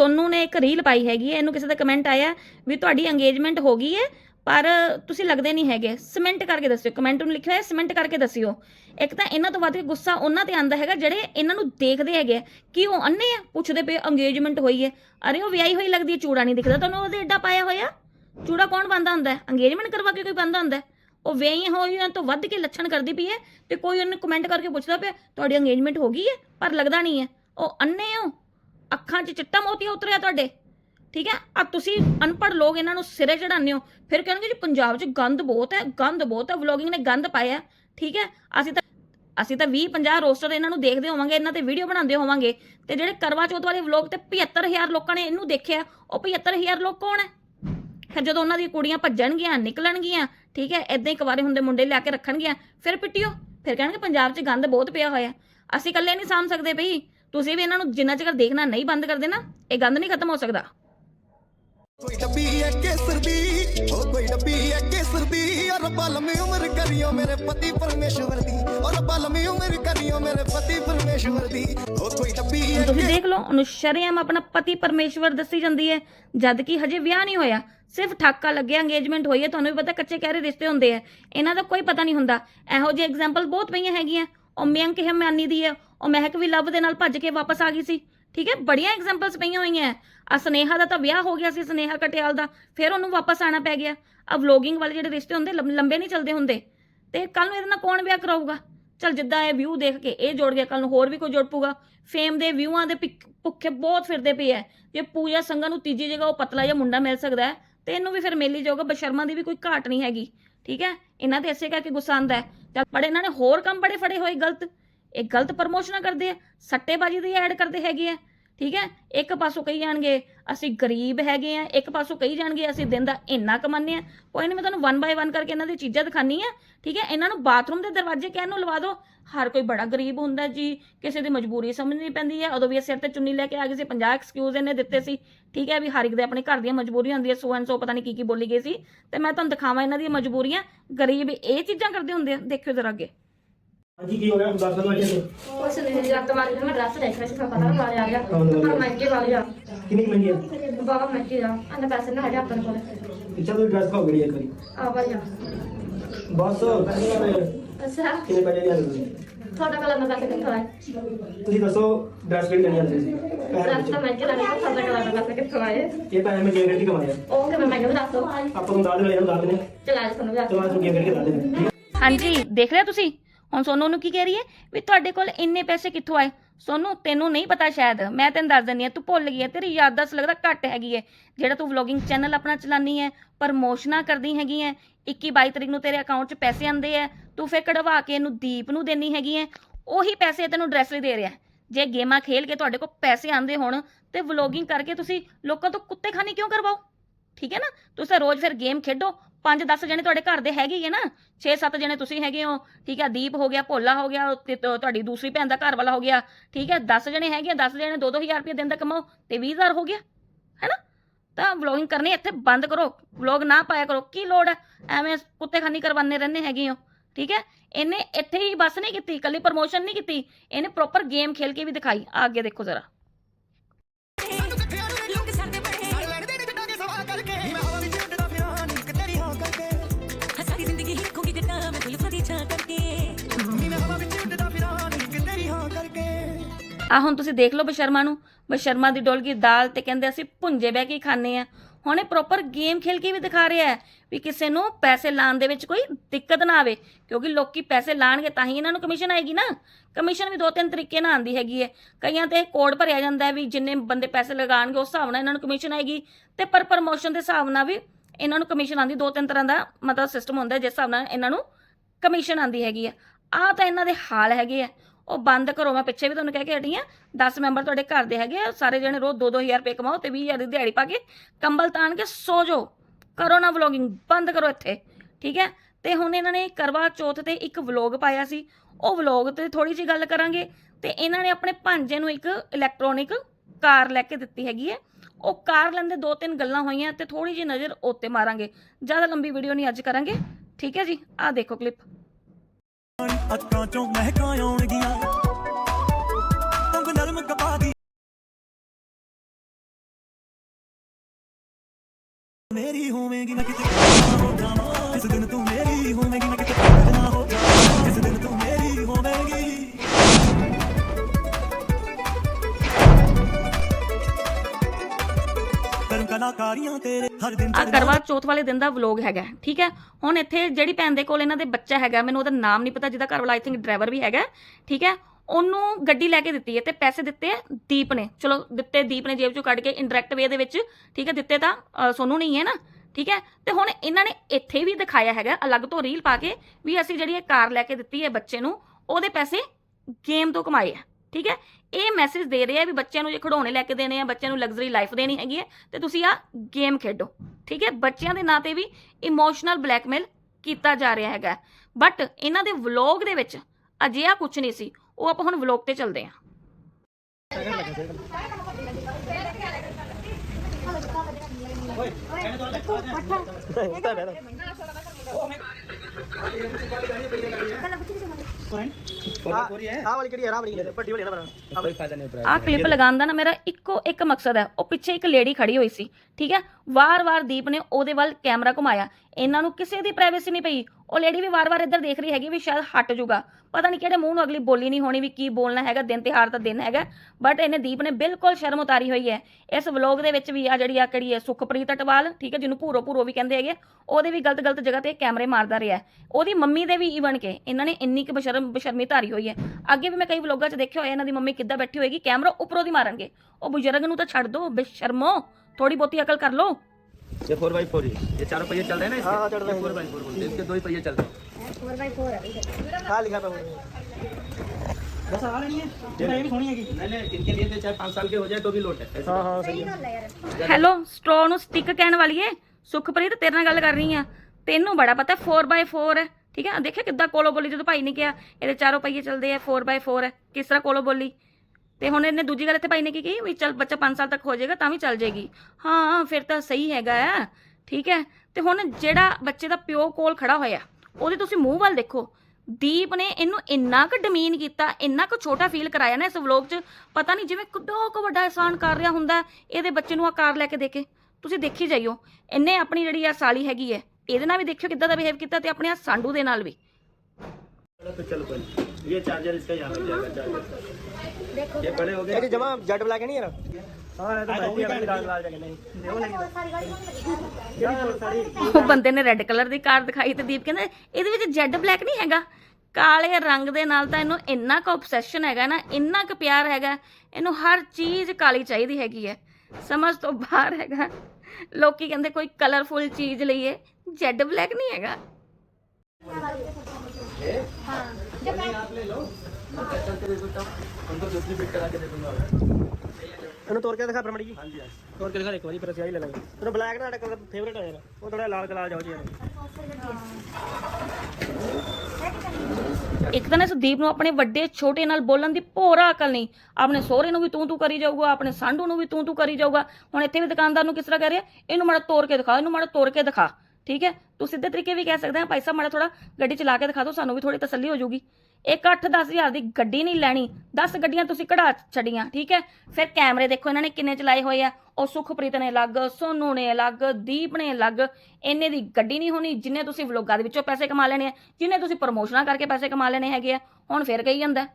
ਸੋਨੂ ਨੇ ਇੱਕ ਰੀਲ ਪਾਈ ਹੈਗੀ ਹੈ, ਇਹਨੂੰ ਕਿਸੇ ਦਾ ਕਮੈਂਟ ਆਇਆ ਵੀ ਤੁਹਾਡੀ ਇੰਗੇਜਮੈਂਟ ਹੋ ਗਈ ਹੈ, ਪਰ ਤੁਸੀਂ ਲੱਗਦੇ ਨਹੀਂ ਹੈਗੇ। ਸਿਮੈਂਟ ਕਰਕੇ ਦੱਸਿਓ ਕਮੈਂਟ ਨੂੰ ਲਿਖਿਆ ਹੋਇਆ ਸਿਮੈਂਟ ਕਰਕੇ ਦੱਸਿਓ। ਇੱਕ ਤਾਂ ਇਹਨਾਂ ਤੋਂ ਵੱਧ ਕੇ ਗੁੱਸਾ ਉਹਨਾਂ ਤੇ ਆਂਦਾ ਹੈਗਾ, ਜਿਹੜੇ ਇਹਨਾਂ ਨੂੰ ਦੇਖਦੇ ਹੈਗੇ ਆ, ਕਿ ਉਹ ਅੰਨੇ ਆ, ਪੁੱਛਦੇ ਪਏ ਇੰਗੇਜਮੈਂਟ ਹੋਈ ਹੈ। ਅਰੇ ਉਹ ਵਿਆਹੀ ਹੋਈ ਲੱਗਦੀ ਹੈ, ਚੂੜਾ ਨਹੀਂ ਦਿਖਦਾ, ਤੁਹਾਨੂੰ ਉਹਦੇ ਏਡਾ ਪਾਇਆ ਹੋਇਆ? ਚੂੜਾ ਕੌਣ ਬੰਦਾ ਹੁੰਦਾ ਹੈ? ਇੰਗੇਜਮੈਂਟ ਕਰਵਾ ਕੇ ਕੋਈ ਬੰਦਾ ਹੁੰਦਾ ਹੈ? ਉਹ ਵਿਆਹੀਆਂ ਹੋਈਆਂ ਤੋਂ ਵੱਧ ਕੇ ਲੱਛਣ ਕਰਦੀ ਪਈ ਹੈ ਤੇ ਕੋਈ ਉਹਨੂੰ ਕਮੈਂਟ ਕਰਕੇ ਪੁੱਛਦਾ ਪਿਆ, ਤੁਹਾਡੀ ਇੰਗੇਜਮੈਂਟ ਹੋ ਗਈ ਹੈ, ਪਰ ਲੱਗਦਾ ਨਹੀਂ ਹੈ। ਉਹ ਅੰਨੇ ਹੋ ਅੱਖਾਂ 'ਚ ਚਿੱਟਾ ਮੋਤੀਆ ਉਤਰਿਆ ਤੁਹਾਡੇ? ਠੀਕ ਹੈ? ਆ ਤੁਸੀਂ ਅਨਪੜ੍ਹ ਲੋਕ ਇਹਨਾਂ ਨੂੰ ਸਿਰੇ ਚੜਾਉਂਦੇ ਹੋ। ਫਿਰ ਕਹਿਣਗੇ ਜੀ ਪੰਜਾਬ 'ਚ ਗੰਦ ਬਹੁਤ ਹੈ, ਗੰਦ ਬਹੁਤ ਹੈ ਵਲੋਗਿੰਗ ਨੇ ਗੰਦ ਪਾਇਆ ਠੀਕ ਹੈ? ਅਸੀਂ ਤਾਂ ਅਸੀਂ ਤਾਂ 20 50 ਰੋਸਟਰ ਇਹਨਾਂ ਨੂੰ ਦੇਖਦੇ ਹੋਵਾਂਗੇ, ਇਹਨਾਂ ਤੇ ਵੀਡੀਓ ਬਣਾਉਂਦੇ ਹੋਵਾਂਗੇ। ਤੇ ਜਿਹੜੇ ਕਰਵਾ ਚੌਥ ਵਾਲੇ ਵਲੋਗ ਤੇ 75000 ਲੋਕਾਂ ਨੇ ਇਹਨੂੰ ਦੇਖਿਆ, ਉਹ 75000 ਲੋਕ ਕੌਣ ਹੈ? ਫਿਰ ਜਦੋਂ ਉਹਨਾਂ ਦੀਆਂ ਕੁੜੀਆਂ ਭੱਜਣਗੀਆਂ, ਨਿਕਲਣਗੀਆਂ, ਠੀਕ ਹੈ ਇਦਾਂ ਹੀ ਕੁਵਾਰੇ ਹੁੰਦੇ ਮੁੰਡੇ ਲਿਆ ਕੇ ਰੱਖਣਗੀਆਂ, ਫਿਰ ਪਿੱਟਿਓ। ਫਿਰ ਕਹਿਣਗੇ ਪੰਜਾਬ 'ਚ ਗੰਦ ਬਹੁਤ ਪਿਆ ਹੋਇਆ ਅਸੀਂ ਇਕੱਲੇ ਨਹੀਂ ਸਾਂਭ ਸਕਦੇ ਬਈ। ਤੁਸੀਂ ਵੀ ਇਹਨਾਂ ਨੂੰ ਜਿੰਨਾ ਚਿਰ ਦੇਖਣਾ ਨਹੀਂ ਬੰਦ ਕਰਦੇ ਨਾ ਇਹ ਗੰਦ ਨਹੀਂ ਖਤਮ ਹੋ ਸਕਦਾ। ਕੋਈ ਡੱਬੀ ਹੈ ਕੇਸਰ ਦੀ ਉਹ ਕੋਈ ਡੱਬੀ ਹੈ ਕੇਸਰ ਦੀ। ਔਰ ਰੱਬਾ ਲੰਮੀ ਉਮਰ ਕਰਿਓ ਮੇਰੇ ਪਤੀ ਪਰਮੇਸ਼ਵਰ ਦੀ। ਔਰ ਰੱਬਾ ਲੰਮੀ ਉਮਰ ਕਰਿਓ ਮੇਰੇ ਪਤੀ ਪਰਮੇਸ਼ਵਰ ਦੀ। ਉਹ ਕੋਈ ਡੱਬੀ ਹੈ ਹੁਣ ਤੁਸੀਂ ਦੇਖ ਲਓ ਉਹਨੂੰ ਸ਼ਰੇਆਮ ਆਪਣਾ ਪਤੀ ਪਰਮੇਸ਼ਵਰ ਦੱਸੀ ਜਾਂਦੀ ਹੈ। ਜਦ ਕਿ ਹਜੇ ਵਿਆਹ ਨਹੀਂ ਹੋਇਆ। ਸਿਰਫ ਠਾਕਾ ਲੱਗਿਆ ਇੰਗੇਜਮੈਂਟ ਹੋਈ ਹੈ। ਤੁਹਾਨੂੰ ਵੀ ਪਤਾ ਕੱਚੇ ਕਹਿਰੇ ਰਿਸ਼ਤੇ ਹੁੰਦੇ ਆ। ਇਹਨਾਂ ਦਾ ਕੋਈ ਪਤਾ ਨਹੀਂ ਹੁੰਦਾ। ਇਹੋ ਜਿਹੇ ਐਗਜ਼ਾਮਪਲ ਬਹੁਤ ਪਈਆਂ ਹੈਗੀਆਂ। ਉਹ ਮਿਆਂਕ ਹਿਮਾਨੀ ਦੀ ਹੈ ਉਹ ਮਹਿਕ ਵੀ ਲਵ ਦੇ ਨਾਲ ਭੱਜ ਕੇ ਵਾਪਸ ਆ ਗਈ ਸੀ। ਠੀਕ ਹੈ, ਬੜੀਆਂ ਐਗਜ਼ਾਮਪਲਸ ਪਈਆਂ ਹੋਈਆਂ ਆ ਸਨੇਹਾ ਦਾ ਤਾਂ ਵਿਆਹ ਹੋ ਗਿਆ ਸੀ, ਸਨੇਹਾ ਕਟਿਆਲ ਦਾ। ਫਿਰ ਉਹਨੂੰ ਵਾਪਸ ਆਣਾ ਪੈ ਗਿਆ। ਆ ਵਲੋਗਿੰਗ ਵਾਲੇ ਜਿਹੜੇ ਰਿਸ਼ਤੇ ਹੁੰਦੇ, ਲੰਬ- ਲੰਬੇ ਨਹੀਂ ਚੱਲਦੇ ਹੁੰਦੇ। ਤੇ ਕੱਲ ਨੂੰ ਇਹਦੇ ਨਾਲ ਕੌਣ ਵਿਆਹ ਕਰਾਊਗਾ? ਚਲ ਜਿੱਦਾਂ ਇਹ ਵਿਊ ਦੇਖ ਕੇ ਇਹ ਜੋੜ ਗਿਆ ਕੱਲ ਨੂੰ ਹੋਰ ਵੀ ਕੋਈ ਜੋੜ ਪੂਗਾ ਫੇਮ ਦੇ ਵਿਊਆਂ ਦੇ ਪਿੱਕ- ਭੁੱਖੇ ਬਹੁਤ ਫਿਰਦੇ ਪਏ ਐ। ਜੇ ਪੂਜਾ ਸੰਘਾ ਨੂੰ ਤੀਜੀ ਜਗ੍ਹਾ ਉਹ ਪਤਲਾ ਜਿਹਾ ਮੁੰਡਾ ਮਿਲ ਸਕਦਾ ਹੈ ਤੇ ਇਹਨੂੰ ਵੀ ਫਿਰ ਮਿਲ ਹੀ ਜਾਊਗਾ, ਬਸ਼ਰਮਾ ਦੀ ਵੀ ਕੋਈ ਘਾਟ ਨਹੀਂ ਹੈਗੀ। ਠੀਕ ਹੈ ਇਹਨਾਂ ਤੇ ਇਸੇ ਕਰਕੇ ਗੁੱਸਾ ਆਂਦਾ ਹੈ ਚੱਲ ਪਰ ਇਹਨਾਂ ਨੇ ਹੋਰ ਕੰਮ ਬੜੇ ਫੜੇ ਹੋਏ ਗਲਤ। ਇਹ ਗਲਤ ਪ੍ਰਮੋਸ਼ਨਾਂ ਕਰਦੇ ਆ, ਸੱਟੇਬਾਜ਼ੀ ਦੀ ਐਡ ਕਰਦੇ ਹੈਗੇ ਆ। ਠੀਕ ਹੈ? ਇੱਕ ਪਾਸੋਂ ਕਹੀ ਜਾਣਗੇ, ਅਸੀਂ ਗਰੀਬ ਹੈਗੇ ਆ ਇੱਕ ਪਾਸੋਂ ਕਹੀ ਜਾਣਗੇ, ਅਸੀਂ ਦਿਨ ਦਾ ਇੰਨਾ ਕਮਾਉਂਦੇ ਆ ਕੋਈ ਨਹੀਂ ਮੈਂ ਤੁਹਾਨੂੰ ਵਨ ਬਾਏ ਵਨ ਕਰਕੇ ਇਹਨਾਂ ਦੀ ਚੀਜ਼ਾਂ ਦਿਖਾਨੀ ਆ ਠੀਕ ਹੈ? ਇਹਨਾਂ ਨੂੰ ਬਾਥਰੂਮ ਦੇ ਦਰਵਾਜ਼ੇ ਕਹਿਣ ਨੂੰ ਲਵਾ ਦਿਓ। ਹਰ ਕੋਈ ਬੜਾ ਗਰੀਬ ਹੁੰਦਾ ਜੀ। ਕਿਸੇ ਦੀ ਮਜਬੂਰੀ ਸਮਝਣੀ ਪੈਂਦੀ ਹੈ। ਉਦੋਂ ਵੀ ਸਿਰ ਤੇ ਚੁੰਨੀ ਲੈ ਕੇ ਆ ਗਏ ਸੀ। 50 ਐਕਸਕਿਊਜ਼ ਇਹਨੇ ਦਿੱਤੇ ਸੀ। ਠੀਕ ਹੈ? ਵੀ ਹਰ ਇੱਕ ਦੇ ਆਪਣੇ ਘਰ ਦੀਆਂ ਮਜਬੂਰੀਆਂ ਹੁੰਦੀਆਂ। ਸੋ ਐਂਡ ਸੋ ਪਤਾ ਨਹੀਂ ਕੀ ਕੀ ਬੋਲੀ ਗਈ ਸੀ। ਤੇ ਮੈਂ ਤੁਹਾਨੂੰ ਦਿਖਾਵਾਂ ਇਹਨਾਂ ਦੀਆਂ ਮਜਬੂਰੀਆਂ। ਗਰੀਬ ਇਹ ਚੀਜ਼ਾਂ ਕਰਦੇ ਹੁੰਦੇ ਆ। ਦੇਖਿਓ ਜ਼ਰਾ ਅੱਗੇ। ਹਾਂਜੀ ਕੀ ਹੋ ਗਿਆ ਦੱਸ ਦੋ ਅੱਗੇ ਉਸ ਨੇ ਜੱਟ ਮਾਰ ਕੇ ਮੈਂ ਡਰੈਸ ਦੇਖ ਰਿਹਾ ਸੀ ਫਿਰ ਪਤਾ ਮਾਰ ਆ ਗਿਆ। ਪਰ ਮਹਿੰਗੇ ਵਾਲ ਜਾ ਕਿੰਨੀ ਕੁ ਮਹਿੰਗੀ ਹੈ ਬਾਬਾ ਮਹਿੰਗੇ ਜਾ ਅੰਨ ਪੈਸੇ ਨਾ ਹੈਗੇ ਆਪਣੇ ਕੋਲ। ਪਿੱਛਾ ਤੋਂ ਡਰੈਸ ਖਾਓ ਗੜੀ ਇੱਕ ਵਾਰੀ? ਆ। ਭਾਈਆ ਬਸ ਅੱਛਾ। ਕਿੰਨੇ ਪੈਸੇ ਲਿਆ ਤੁਸੀਂ? ਤੁਹਾਡਾ ਕੋਲ ਮੈਂ ਪੈਸੇ ਕਿੱਥੋਂ ਆਏ ਤੁਸੀਂ ਦੱਸੋ ਡਰੈਸ ਕਿਹੜੀ ਲੈਣੀ ਆਉਂਦੀ ਸੀ ਪੈਸੇ ਡਰੈਸ ਤਾਂ ਪੁੱਛੋ। ਮਹਿੰਗੇ ਲੈਣੇ ਪਰ ਤੁਹਾਡਾ ਕੋਲ ਮੈਂ ਪੈਸੇ ਕਿੱਥੋਂ ਆਏ ਇਹ ਪੈਸੇ ਮੈਂ ਗੇਮ ਕਰਕੇ ਕਮਾਇਆ ਉਹ ਕਿ ਮੈਂ ਮਹਿੰਗੇ ਦੱਸ। ਦੋ ਆਪਾਂ ਨੂੰ ਦਾਦ ਲੈ ਜਾਣਾ ਦਾਦ ਨੇ ਚਲਾ ਜੀ ਤੁਹਾਨੂੰ ਦੱਸ ਚਲੋ ਅੱਜ ਗੇਮ ਕਰਕੇ ਦਾਦ ਨੇ? ਹਾਂਜੀ ਦੇਖ ਲਿਆ ਤੁਸੀਂ? ਹੁਣ ਸੋਨੂੰ ਨੂੰ ਕੀ ਕਹਿ ਰਹੀ ਹੈ? ਵੀ ਤੁਹਾਡੇ ਕੋਲ ਇੰਨੇ ਪੈਸੇ ਕਿੱਥੋਂ ਆਏ? ਸੋਨੂੰ, ਤੈਨੂੰ ਨਹੀਂ ਪਤਾ ਸ਼ਾਇਦ। ਮੈਂ ਤੈਨੂੰ ਦੱਸ ਦਿੰਦੀ ਆ ਤੂੰ ਭੁੱਲ ਗਈ ਹੈ। ਤੇਰੀ ਯਾਦਦਾਸ਼ਤ ਲੱਗਦਾ ਘੱਟ ਹੈਗੀ ਹੈ। ਜਿਹੜਾ ਤੂੰ ਵਲੋਗਿੰਗ ਚੈਨਲ ਆਪਣਾ ਚਲਾਨੀ ਹੈ ਪ੍ਰਮੋਸ਼ਨਾਂ ਕਰਦੀ ਹੈਗੀ ਹੈ 21 22 ਤਰੀਕ ਨੂੰ ਤੇਰੇ ਅਕਾਊਂਟ 'ਚ ਪੈਸੇ ਆਉਂਦੇ ਆ ਤੂੰ ਫੇਰ ਕਢਵਾ ਕੇ ਇਹਨੂੰ ਦੀਪ ਨੂੰ ਦੇਣੀ ਹੈਗੀ ਹੈ, ਉਹੀ ਪੈਸੇ ਤੈਨੂੰ ਡਰੈਸ ਲਈ ਦੇ ਰਿਹਾ ਜੇ ਗੇਮਾਂ ਖੇਲ ਕੇ ਤੁਹਾਡੇ ਕੋਲ ਪੈਸੇ ਆਉਂਦੇ ਹੋਣ ਤੇ ਵਲੋਗਿੰਗ ਕਰਕੇ ਤੁਸੀਂ ਲੋਕਾਂ ਤੋਂ ਕੁੱਤੇ ਖਾਣੀ ਕਿਉਂ ਕਰਵਾਓ? ਠੀਕ ਹੈ ਨਾ? ਤੁਸੀਂ ਤਾਂ ਰੋਜ਼ ਫਿਰ ਗੇਮ ਖੇਡੋ। 5-10 ਜਣੇ ਤੁਹਾਡੇ ਘਰ ਦੇ ਹੈਗੇ ਹੀ ਹੈ ਨਾ? 6-7 ਜਣੇ ਤੁਸੀਂ ਹੈਗੇ ਹੋ। ਠੀਕ ਹੈ, ਦੀਪ ਹੋ ਗਿਆ, ਭੋਲਾ ਹੋ ਗਿਆ ਤੇ ਤੁਹਾਡੀ ਦੂਸਰੀ ਭੈਣ ਦਾ ਘਰ ਵਾਲਾ ਹੋ ਗਿਆ। ਠੀਕ ਹੈ 10 ਜਣੇ ਹੈਗੇ 10 ਜਣੇ 2-2000 ਰੁਪਏ ਦਿਨ ਦਾ ਕਮਾਓ ਤੇ 20000 ਹੋ ਗਿਆ। ਹੈ ਨਾ? ਤਾਂ ਵਲੋਗਿੰਗ ਕਰਨੀ ਇੱਥੇ ਬੰਦ ਕਰੋ। ਵਲੋਗ ਨਾ ਪਾਇਆ ਕਰੋ। ਕੀ ਲੋੜ ਹੈ? ਐਵੇਂ ਕੁੱਤੇਖਾਨੀ ਕਰਵਾਨੇ ਰਹਿੰਦੇ ਹੈਗੇ ਹੋ। ਠੀਕ ਹੈ? ਇਹਨੇ ਇੱਥੇ ਹੀ ਬਸ ਨਹੀਂ ਕੀਤੀ ਕੱਲੀ ਪ੍ਰਮੋਸ਼ਨ ਨਹੀਂ ਕੀਤੀ। ਇਹਨੇ ਪ੍ਰੋਪਰ ਗੇਮ ਖੇਲ ਕੇ ਵੀ ਦਿਖਾਈ। ਆ ਅੱਗੇ ਦੇਖੋ ਜ਼ਰਾ। ਆ, ਹੁਣ ਤੁਸੀਂ ਦੇਖ ਲਓ ਬਸ਼ਰਮਾ ਨੂੰ। ਬਸ਼ਰਮਾ ਦੀ ਡੋਲਗੀ ਦਾਲ ਤੇ ਕਹਿੰਦੇ ਅਸੀਂ ਭੁੰਜੇ ਬਹਿ ਕੇ ਹੀ ਖਾਂਦੇ ਆ। ਹੁਣ ਇਹ ਪ੍ਰੋਪਰ ਗੇਮ ਖੇਲ ਕੇ ਵੀ ਦਿਖਾ ਰਿਹਾ ਹੈ ਵੀ ਕਿਸੇ ਨੂੰ ਪੈਸੇ ਲਾਣ ਦੇ ਵਿੱਚ ਕੋਈ ਦਿੱਕਤ ਨਾ ਆਵੇ, ਕਿਉਂਕਿ ਲੋਕੀ ਪੈਸੇ ਲਾਣਗੇ ਤਾਂ ਹੀ ਇਹਨਾਂ ਨੂੰ ਕਮਿਸ਼ਨ ਆਏਗੀ ਨਾ। ਕਮਿਸ਼ਨ ਵੀ ਦੋ ਤਿੰਨ ਤਰੀਕੇ ਨਾਲ ਆਂਦੀ ਹੈਗੀ ਹੈ। ਕਈਆਂ ਤੇ ਕੋਡ ਭਰਿਆ ਜਾਂਦਾ ਹੈ ਵੀ ਜਿੰਨੇ ਬੰਦੇ ਪੈਸੇ ਲਗਾਣਗੇ ਉਸ ਹਿਸਾਬ ਨਾਲ ਇਹਨਾਂ ਨੂੰ ਕਮਿਸ਼ਨ ਆਏਗੀ ਤੇ ਪਰ ਪ੍ਰਮੋਸ਼ਨ ਦੇ ਹਿਸਾਬ ਨਾਲ ਵੀ ਇਹਨਾਂ ਨੂੰ ਕਮਿਸ਼ਨ ਆਂਦੀ ਦੋ ਤਿੰਨ ਤਰ੍ਹਾਂ ਦਾ ਮਤਲਬ ਸਿਸਟਮ ਹੁੰਦਾ ਜਿਸ ਹਿਸਾਬ ਨਾਲ ਇਹਨਾਂ ਨੂੰ ਕਮਿਸ਼ਨ ਆਂਦੀ ਹੈਗੀ ਆ ਆ ਤਾਂ ਇਹਨਾਂ ਦੇ ਹਾਲ ਹੈਗੇ ਆ। ਉਹ ਬੰਦ ਕਰੋ, ਮੈਂ ਪਿੱਛੇ ਵੀ ਤੁਹਾਨੂੰ ਕਹਿ ਕੇ ਹਟੀ ਆ 10 ਮੈਂਬਰ ਤੁਹਾਡੇ ਘਰ ਦੇ ਹੈਗੇ ਆ, ਸਾਰੇ ਜਣੇ ਰੋਜ਼ 2-2000 ਰੁਪਏ ਕਮਾਓ ਤੇ 20000 ਦੀ ਦਿਹਾੜੀ ਪਾ ਕੇ ਕੰਬਲ ਤਾਣ ਕੇ ਸੋ ਜਾਓ। ਕਰੋ ਨਾ ਵਲੋਗਿੰਗ ਬੰਦ ਕਰੋ ਇੱਥੇ, ਠੀਕ ਹੈ? ਤੇ ਹੁਣ ਇਹਨਾਂ ਨੇ ਕਰਵਾ ਚੌਥ ਤੇ ਇੱਕ ਵਲੋਗ ਪਾਇਆ ਸੀ। ਉਹ ਵਲੋਗ ਤੇ ਥੋੜੀ ਜਿਹੀ ਗੱਲ ਕਰਾਂਗੇ। ਤੇ ਇਹਨਾਂ ਨੇ ਆਪਣੇ ਭਾਂਜੇ ਨੂੰ ਇੱਕ ਇਲੈਕਟ੍ਰੋਨਿਕ ਕਾਰ ਲੈ ਕੇ ਦਿੱਤੀ ਹੈਗੀ ਹੈ। ਉਹ ਕਾਰ ਲੈਂਦੇ ਦੋ ਤਿੰਨ ਗੱਲਾਂ ਹੋਈਆਂ ਤੇ ਥੋੜੀ ਜਿਹੀ ਨਜ਼ਰ ਉੱਤੇ ਮਾਰਾਂਗੇ। ਜ਼ਿਆਦਾ ਲੰਬੀ ਵੀਡੀਓ ਨਹੀਂ ਅੱਜ ਕਰਾਂਗੇ। ਠੀਕ ਹੈ ਜੀ? ਆਹ ਦੇਖੋ ਕਲਿੱਪ ਅੱਖਾਂ ਚੋਂ ਮਹਿਕਾਂ ਆਉਣਗੀਆਂ ਤੰਗ ਨਰਮ ਕਪਾਹ ਦੀ ਮੇਰੀ ਹੋਵੇਂਗੀ ਮੈਂ ਕਿਤੇ ਹੋ ਜਾਵਾਂ ਇਸ ਦਿਨ ਤੂੰ ਮੇਰੀ ਹੋਵੇਂਗੀ ਮੈਂ ਕਿਤੇ ਤੇਰੇ ਹਰ ਦਿਨ ਆ ਕਰਵਾ ਚੌਥ ਵਾਲੇ ਦਿਨ ਦਾ ਵਲੌਗ ਹੈਗਾ ਠੀਕ ਹੈ? ਹੁਣ ਇੱਥੇ ਜਿਹੜੀ ਭੈਣ ਦੇ ਕੋਲ ਇਹਨਾਂ ਦੇ ਬੱਚਾ ਹੈਗਾ ਮੈਨੂੰ ਉਹਦਾ ਨਾਮ ਨਹੀਂ ਪਤਾ ਜਿਹਦਾ ਘਰ ਵਾਲਾ ਆਈ ਥਿੰਕ ਡਰਾਈਵਰ ਵੀ ਹੈਗਾ ਠੀਕ ਹੈ? ਉਹਨੂੰ ਗੱਡੀ ਲੈ ਕੇ ਦਿੱਤੀ ਹੈ ਤੇ ਪੈਸੇ ਦਿੱਤੇ ਦੀਪ ਨੇ। ਚਲੋ ਦਿੱਤੇ ਦੀਪ ਨੇ ਜੇਬ ਚੋਂ ਕੱਢ ਕੇ ਇਨਡਾਇਰੈਕਟ ਵੇ ਦੇ ਵਿੱਚ ਠੀਕ ਹੈ? ਦਿੱਤੇ ਤਾਂ ਅ, ਸੋਨੂੰ ਨਹੀਂ ਹੈ ਨਾ ਠੀਕ ਹੈ? ਤੇ ਹੁਣ ਇਹਨਾਂ ਨੇ ਇੱਥੇ ਵੀ ਦਿਖਾਇਆ ਹੈਗਾ ਅਲੱਗ ਤੋਂ ਰੀਲ ਪਾ ਕੇ ਵੀ ਅਸੀਂ ਜਿਹੜੀ ਇਹ ਕਾਰ ਲੈ ਕੇ ਦਿੱਤੀ ਹੈ ਬੱਚੇ ਨੂੰ ਉਹਦੇ ਪੈਸੇ ਗੇਮ ਤੋਂ ਕਮਾਏ ਆ। ਠੀਕ ਹੈ? ਇਹ ਮੈਸੇਜ ਦੇ ਰਹੇ ਆ ਵੀ ਬੱਚਿਆਂ ਨੂੰ ਜੇ ਖਿਡੌਣੇ ਲੈ ਕੇ ਦੇਣੇ ਆ ਬੱਚਿਆਂ ਨੂੰ ਲਗਜ਼ਰੀ ਲਾਈਫ ਦੇਣੀ ਹੈਗੀ ਹੈ ਤੇ ਤੁਸੀਂ ਆ ਗੇਮ ਖੇਡੋ ਠੀਕ ਹੈ? ਬੱਚਿਆਂ ਦੇ ਨਾਂ ਤੇ ਵੀ ਇਮੋਸ਼ਨਲ ਬਲੈਕਮੇਲ ਕੀਤਾ ਜਾ ਰਿਹਾ ਹੈਗਾ ਬਟ ਇਹਨਾਂ ਦੇ ਵਲੌਗ ਦੇ ਵਿੱਚ ਅਜਿਹਾ ਕੁਝ ਨਹੀਂ ਸੀ ਉਹ ਆਪਾਂ ਹੁਣ ਵਲੌਗ ਤੇ ਚੱਲਦੇ ਹਾਂ। ਆਹ ਵਾਲੀ ਕਿਹੜੀ ਹੈ ਆਹ ਵਾਲੀ ਵੱਡੀ ਆਹ ਕਲਿੱਪ ਲਗਾਉਣ ਦਾ ਨਾ ਮੇਰਾ ਇੱਕੋ ਇੱਕ ਮਕਸਦ ਹੈ ਉਹ ਪਿੱਛੇ ਇੱਕ ਲੇਡੀ ਖੜੀ ਹੋਈ ਸੀ ਠੀਕ ਹੈ ਵਾਰ-ਵਾਰ ਦੀਪ ਨੇ ਉਹਦੇ ਵੱਲ ਕੈਮਰਾ ਘੁਮਾਇਆ ਇਹਨਾਂ ਨੂੰ ਕਿਸੇ ਦੀ ਪ੍ਰਾਈਵੇਸੀ ਨਹੀਂ ਪਈ ਉਹ ਲੇਡੀ ਵੀ ਵਾਰ-ਵਾਰ ਇੱਧਰ ਦੇਖ ਰਹੀ ਹੈਗੀ ਵੀ ਸ਼ਾਇਦ ਹਟ ਜੂਗਾ ਪਤਾ ਨਹੀਂ ਕਿਹੜੇ ਮੂੰਹ ਨੂੰ ਅਗਲੀ ਬੋਲੀ ਨਹੀਂ ਹੋਣੀ ਵੀ ਕੀ ਬੋਲਣਾ ਹੈਗਾ, ਦਿਨ ਤਿਹਾਰ ਦਾ ਦਿਨ ਹੈਗਾ ਬਟ ਇਹਨੇ ਦੀਪ ਨੇ ਬਿਲਕੁਲ ਸ਼ਰਮ ਉਤਾਰੀ ਹੋਈ ਹੈ। ਇਸ ਵਲੌਗ ਦੇ ਵਿੱਚ ਵੀ ਆ ਜਿਹੜੀ ਆ ਕਿਹੜੀ ਹੈ, ਸੁਖਪ੍ਰੀਤ ਅਟਵਾਲ, ਠੀਕ ਹੈ, ਜਿਹਨੂੰ ਭੂਰੋ ਭੂਰੋ ਵੀ ਕਹਿੰਦੇ ਹੈਗੇ, ਉਹਦੇ ਵੀ ਗਲਤ ਗਲਤ ਜਗ੍ਹਾ ਤੇ ਕੈਮਰੇ ਮਾਰਦਾ ਰਿਹਾ ਉਹਦੀ ਮੰਮੀ ਦੇ ਵੀ ਈਵਨ ਕੇ ਇਹਨਾਂ ਨੇ ਇੰਨੀ ਕੁ ਬਸ਼ਰਮ, ਬਸ਼ਰਮੀ ਧਾਰੀ ਹੋਈ ਹੈ। ਅੱਗੇ ਵੀ ਮੈਂ ਕਈ ਵਲੋਗਾਂ 'ਚ ਦੇਖਿਆ ਹੋਇਆ, ਇਹਨਾਂ ਦੀ ਮੰਮੀ ਕਿੱਦਾਂ ਬੈਠੀ ਹੋਏਗੀ, ਕੈਮਰਾ ਉੱਪਰੋਂ ਦੀ ਮਾਰਨਗੇ। ਉਹ ਬਜ਼ੁਰਗ ਨੂੰ ਤਾਂ ਛੱਡ ਦੋ, ਬੇਸ਼ਰਮੋ ਥੋੜੀ ਬਹੁਤੀ ਅਕਲ ਕਰ ਲਓ। ये फोर बाई फोर ये चारों पहिए चल रहे हैं ना हाँ चल रहे हैं फोर बाई फोर बोलते हैं इसके दो ही पहिए चल रहे हैं हाँ लिखा था बस आ रही है ये भी सोनी है नहीं नहीं इनके लिए तो चाहे पाँच साल के हो जाए तो भी लोट है हाँ हाँ सही है ਹੈਲੋ ਸਟ੍ਰੋ ਨੂੰ ਸਟਿਕ ਕਹਿਣ ਵਾਲੀ ਏ ਸੁਖਪ੍ਰੀਤ ਤੇਰੇ ਨਾਲ ਗੱਲ ਕਰ ਰਹੀ ਆ ਤੈਨੂੰ ਬੜਾ ਪਤਾ 4x4 ਹੈ ਠੀਕ ਹੈ ਦੇਖਿਆ ਕਿੱਦਾਂ ਕੋਲੋ ਬੋਲੀ ਜਦੋਂ ਭਾਈ ਨੇ ਕਿਹਾ ਇਹਦੇ ਚਾਰੋਂ ਪਹੀਏ ਚੱਲਦੇ ਆ 4x4 ਹੈ ਕਿਸ ਤਰ੍ਹਾਂ ਕੋਲੋ ਬੋਲੀ ਤੇ ਹੁਣ ਇਹਨੇ ਦੂਜੀ ਗੱਲ ਇੱਥੇ ਭਾਈ ਨੇ ਕੀ ਕੀ ਵੀ ਚਲ ਬੱਚਾ 5 ਸਾਲ ਤੱਕ ਹੋ ਜਾਏਗਾ ਤਾਂ ਵੀ ਚੱਲ ਜਾਏਗੀ। ਹਾਂ, ਫਿਰ ਤਾਂ ਸਹੀ ਹੈਗਾ ਠੀਕ ਹੈ ਤੇ ਹੁਣ ਜਿਹੜਾ ਬੱਚੇ ਦਾ ਪਿਓ ਕੋਲ ਖੜਾ ਹੋਇਆ, ਉਹਦੇ ਤੁਸੀਂ ਮੂੰਹ ਵੱਲ ਦੇਖੋ। ਦੀਪ ਨੇ ਇਹਨੂੰ ਇੰਨਾ ਕੁ ਡਮੀਨ ਕੀਤਾ, ਇੰਨਾ ਕੁ ਛੋਟਾ ਫੀਲ ਕਰਾਇਆ ਨਾ ਇਸ ਵਲੋਗ 'ਚ। ਪਤਾ ਨਹੀਂ ਜਿਵੇਂ ਕਿੱਡਾ ਕੁ ਵੱਡਾ ਅਹਿਸਾਨ ਕਰ ਰਿਹਾ ਹੁੰਦਾ ਇਹਦੇ ਬੱਚੇ ਨੂੰ ਆ ਕਾਰ ਲੈ ਕੇ ਦੇ ਕੇ। ਤੁਸੀਂ ਦੇਖੀ ਜਾਈਓ, ਇਹਨੇ ਆਪਣੀ ਜਿਹੜੀ ਆ ਸਾਲੀ ਹੈਗੀ ਹੈ ਇਹਦੇ ਨਾਲ ਵੀ ਦੇਖਿਓ ਕਿੱਦਾਂ ਦਾ ਬਿਹੇਵ ਕੀਤਾ ਤੇ ਆਪਣੇ ਆ ਸਾਂਡੂ ਦੇ ਨਾਲ ਵੀ। ਚਲੋ ਚੱਲ ਪਈ ਇਹ ਚਾਰਜਰ ਇਸਕਾ ਯਹਾਂ ਪੇ ਜਾਏਗਾ ਚਾਰਜਰ ये बड़े हो गए जमा जट ब्लैक नहीं है ना हाँ तो भाई अभी लाल लाल जगह नहीं देखो नहीं ਉਹ ਬੰਦੇ ਨੇ ਰੈੱਡ ਕਲਰ ਦੀ ਕਾਰ ਦਿਖਾਈ ਤੇ ਦੀਪ ਕਹਿੰਦਾ ਇਹਦੇ ਵਿੱਚ ਜੈਡ ਬਲੈਕ ਨਹੀਂ ਹੈਗਾ ਕਾਲੇ ਰੰਗ ਦੇ ਨਾਲ ਤਾਂ ਇਹਨੂੰ ਇੰਨਾ ਕੁ ਆਬਸੈਸ਼ਨ ਹੈਗਾ ਨਾ ਇੰਨਾ ਕੁ ਪਿਆਰ ਹੈਗਾ ਇਹਨੂੰ ਹਰ ਚੀਜ਼ ਕਾਲੀ ਚਾਹੀਦੀ ਹੈਗੀ ਹੈ ਸਮਝ ਤੋਂ ਬਾਹਰ ਹੈਗਾ ਲੋਕੀ ਕਹਿੰਦੇ ਕੋਈ ਕਲਰਫੁਲ ਚੀਜ਼ ਲਈਏ ਜੈਡ ਬਲੈਕ ਨਹੀਂ ਹੈਗਾ ਇਹਨੂੰ ਤੋੜ ਕੇ ਦਿਖਾ ਪਰਮੜੀ ਜੀ। ਹਾਂਜੀ ਤੋੜ ਕੇ ਦਿਖਾ ਇੱਕ ਵਾਰੀ ਫਿਰ ਅਸੀਂ ਆਹੀ ਲੈ ਲਾਂਗੇ। ਤੈਨੂੰ ਬਲੈਕ ਨਾ ਕਲਰ ਫੇਵਰੇਟ ਆ ਯਾਰ। ਉਹ ਥੋੜਾ ਲਾਲ ਕਲਾਲ ਜਾਓ ਜੀ ਯਾਰ ਇੱਕ ਤਾਂ ਨਾ ਇਸ ਦੀਪ ਨੂੰ ਆਪਣੇ ਵੱਡੇ ਛੋਟੇ ਨਾਲ ਬੋਲਣ ਦੀ ਭੋਰਾ ਅਕਲ ਨਹੀਂ। ਆਪਣੇ ਸਹੁਰੇ ਨੂੰ ਵੀ ਤੂੰ ਤੂੰ ਕਰੀ ਜਾਊਗਾ ਆਪਣੇ ਸਾਂਢੂ ਨੂੰ ਵੀ ਤੂੰ ਤੂੰ ਕਰੀ ਜਾਊਗਾ। ਹੁਣ ਇੱਥੇ ਵੀ ਦੁਕਾਨਦਾਰ ਨੂੰ ਕਿਸ ਤਰ੍ਹਾਂ ਕਹਿ ਰਿਹਾ? ਇਹਨੂੰ ਮਾੜਾ ਤੋੜ ਕੇ ਦਿਖਾ ਇਹਨੂੰ ਮਾੜਾ ਤੋੜ ਕੇ ਦਿਖਾ। ਠੀਕ ਹੈ? ਤੂੰ ਸਿੱਧੇ ਤਰੀਕੇ ਵੀ ਕਹਿ ਸਕਦਾ ਹੈ ਭਾਈ ਸਾਹਿਬ ਮਾੜਾ ਥੋੜਾ ਗੱਡੀ ਚਲਾ ਕੇ ਦਿਖਾ ਦਿਓ ਸਾਨੂੰ ਵੀ ਥੋੜੀ ਤਸੱਲੀ ਹੋ ਜਾਊਗੀ। ਇੱਕ 8-10 ਹਜ਼ਾਰ ਦੀ ਗੱਡੀ ਨਹੀਂ ਲੈਣੀ 10 ਗੱਡੀਆਂ ਤੁਸੀਂ ਕਢਾ ਛੱਡੀਆਂ, ਠੀਕ ਹੈ? ਫਿਰ ਕੈਮਰੇ ਦੇਖੋ, ਇਹਨਾਂ ਨੇ ਕਿੰਨੇ ਚਲਾਏ ਹੋਏ ਆ? ਉਹ ਸੁਖਪ੍ਰੀਤ ਨੇ ਅਲੱਗ, ਸੋਨੂ ਨੇ ਅਲੱਗ, ਦੀਪ ਨੇ ਅਲੱਗ, ਇੰਨੇ ਦੀ ਗੱਡੀ ਨਹੀਂ ਹੋਣੀ ਜਿੰਨੇ ਤੁਸੀਂ ਵਲੋਗਾਂ ਦੇ ਵਿੱਚੋਂ ਪੈਸੇ ਕਮਾ ਲੈਣੇ ਆ, ਜਿੰਨੇ ਤੁਸੀਂ ਪ੍ਰਮੋਸ਼ਨਾਂ ਕਰਕੇ ਪੈਸੇ ਕਮਾ ਲੈਣੇ ਹੈਗੇ ਆ, ਹੁਣ ਫਿਰ ਕਹੀ ਜਾਂਦਾ,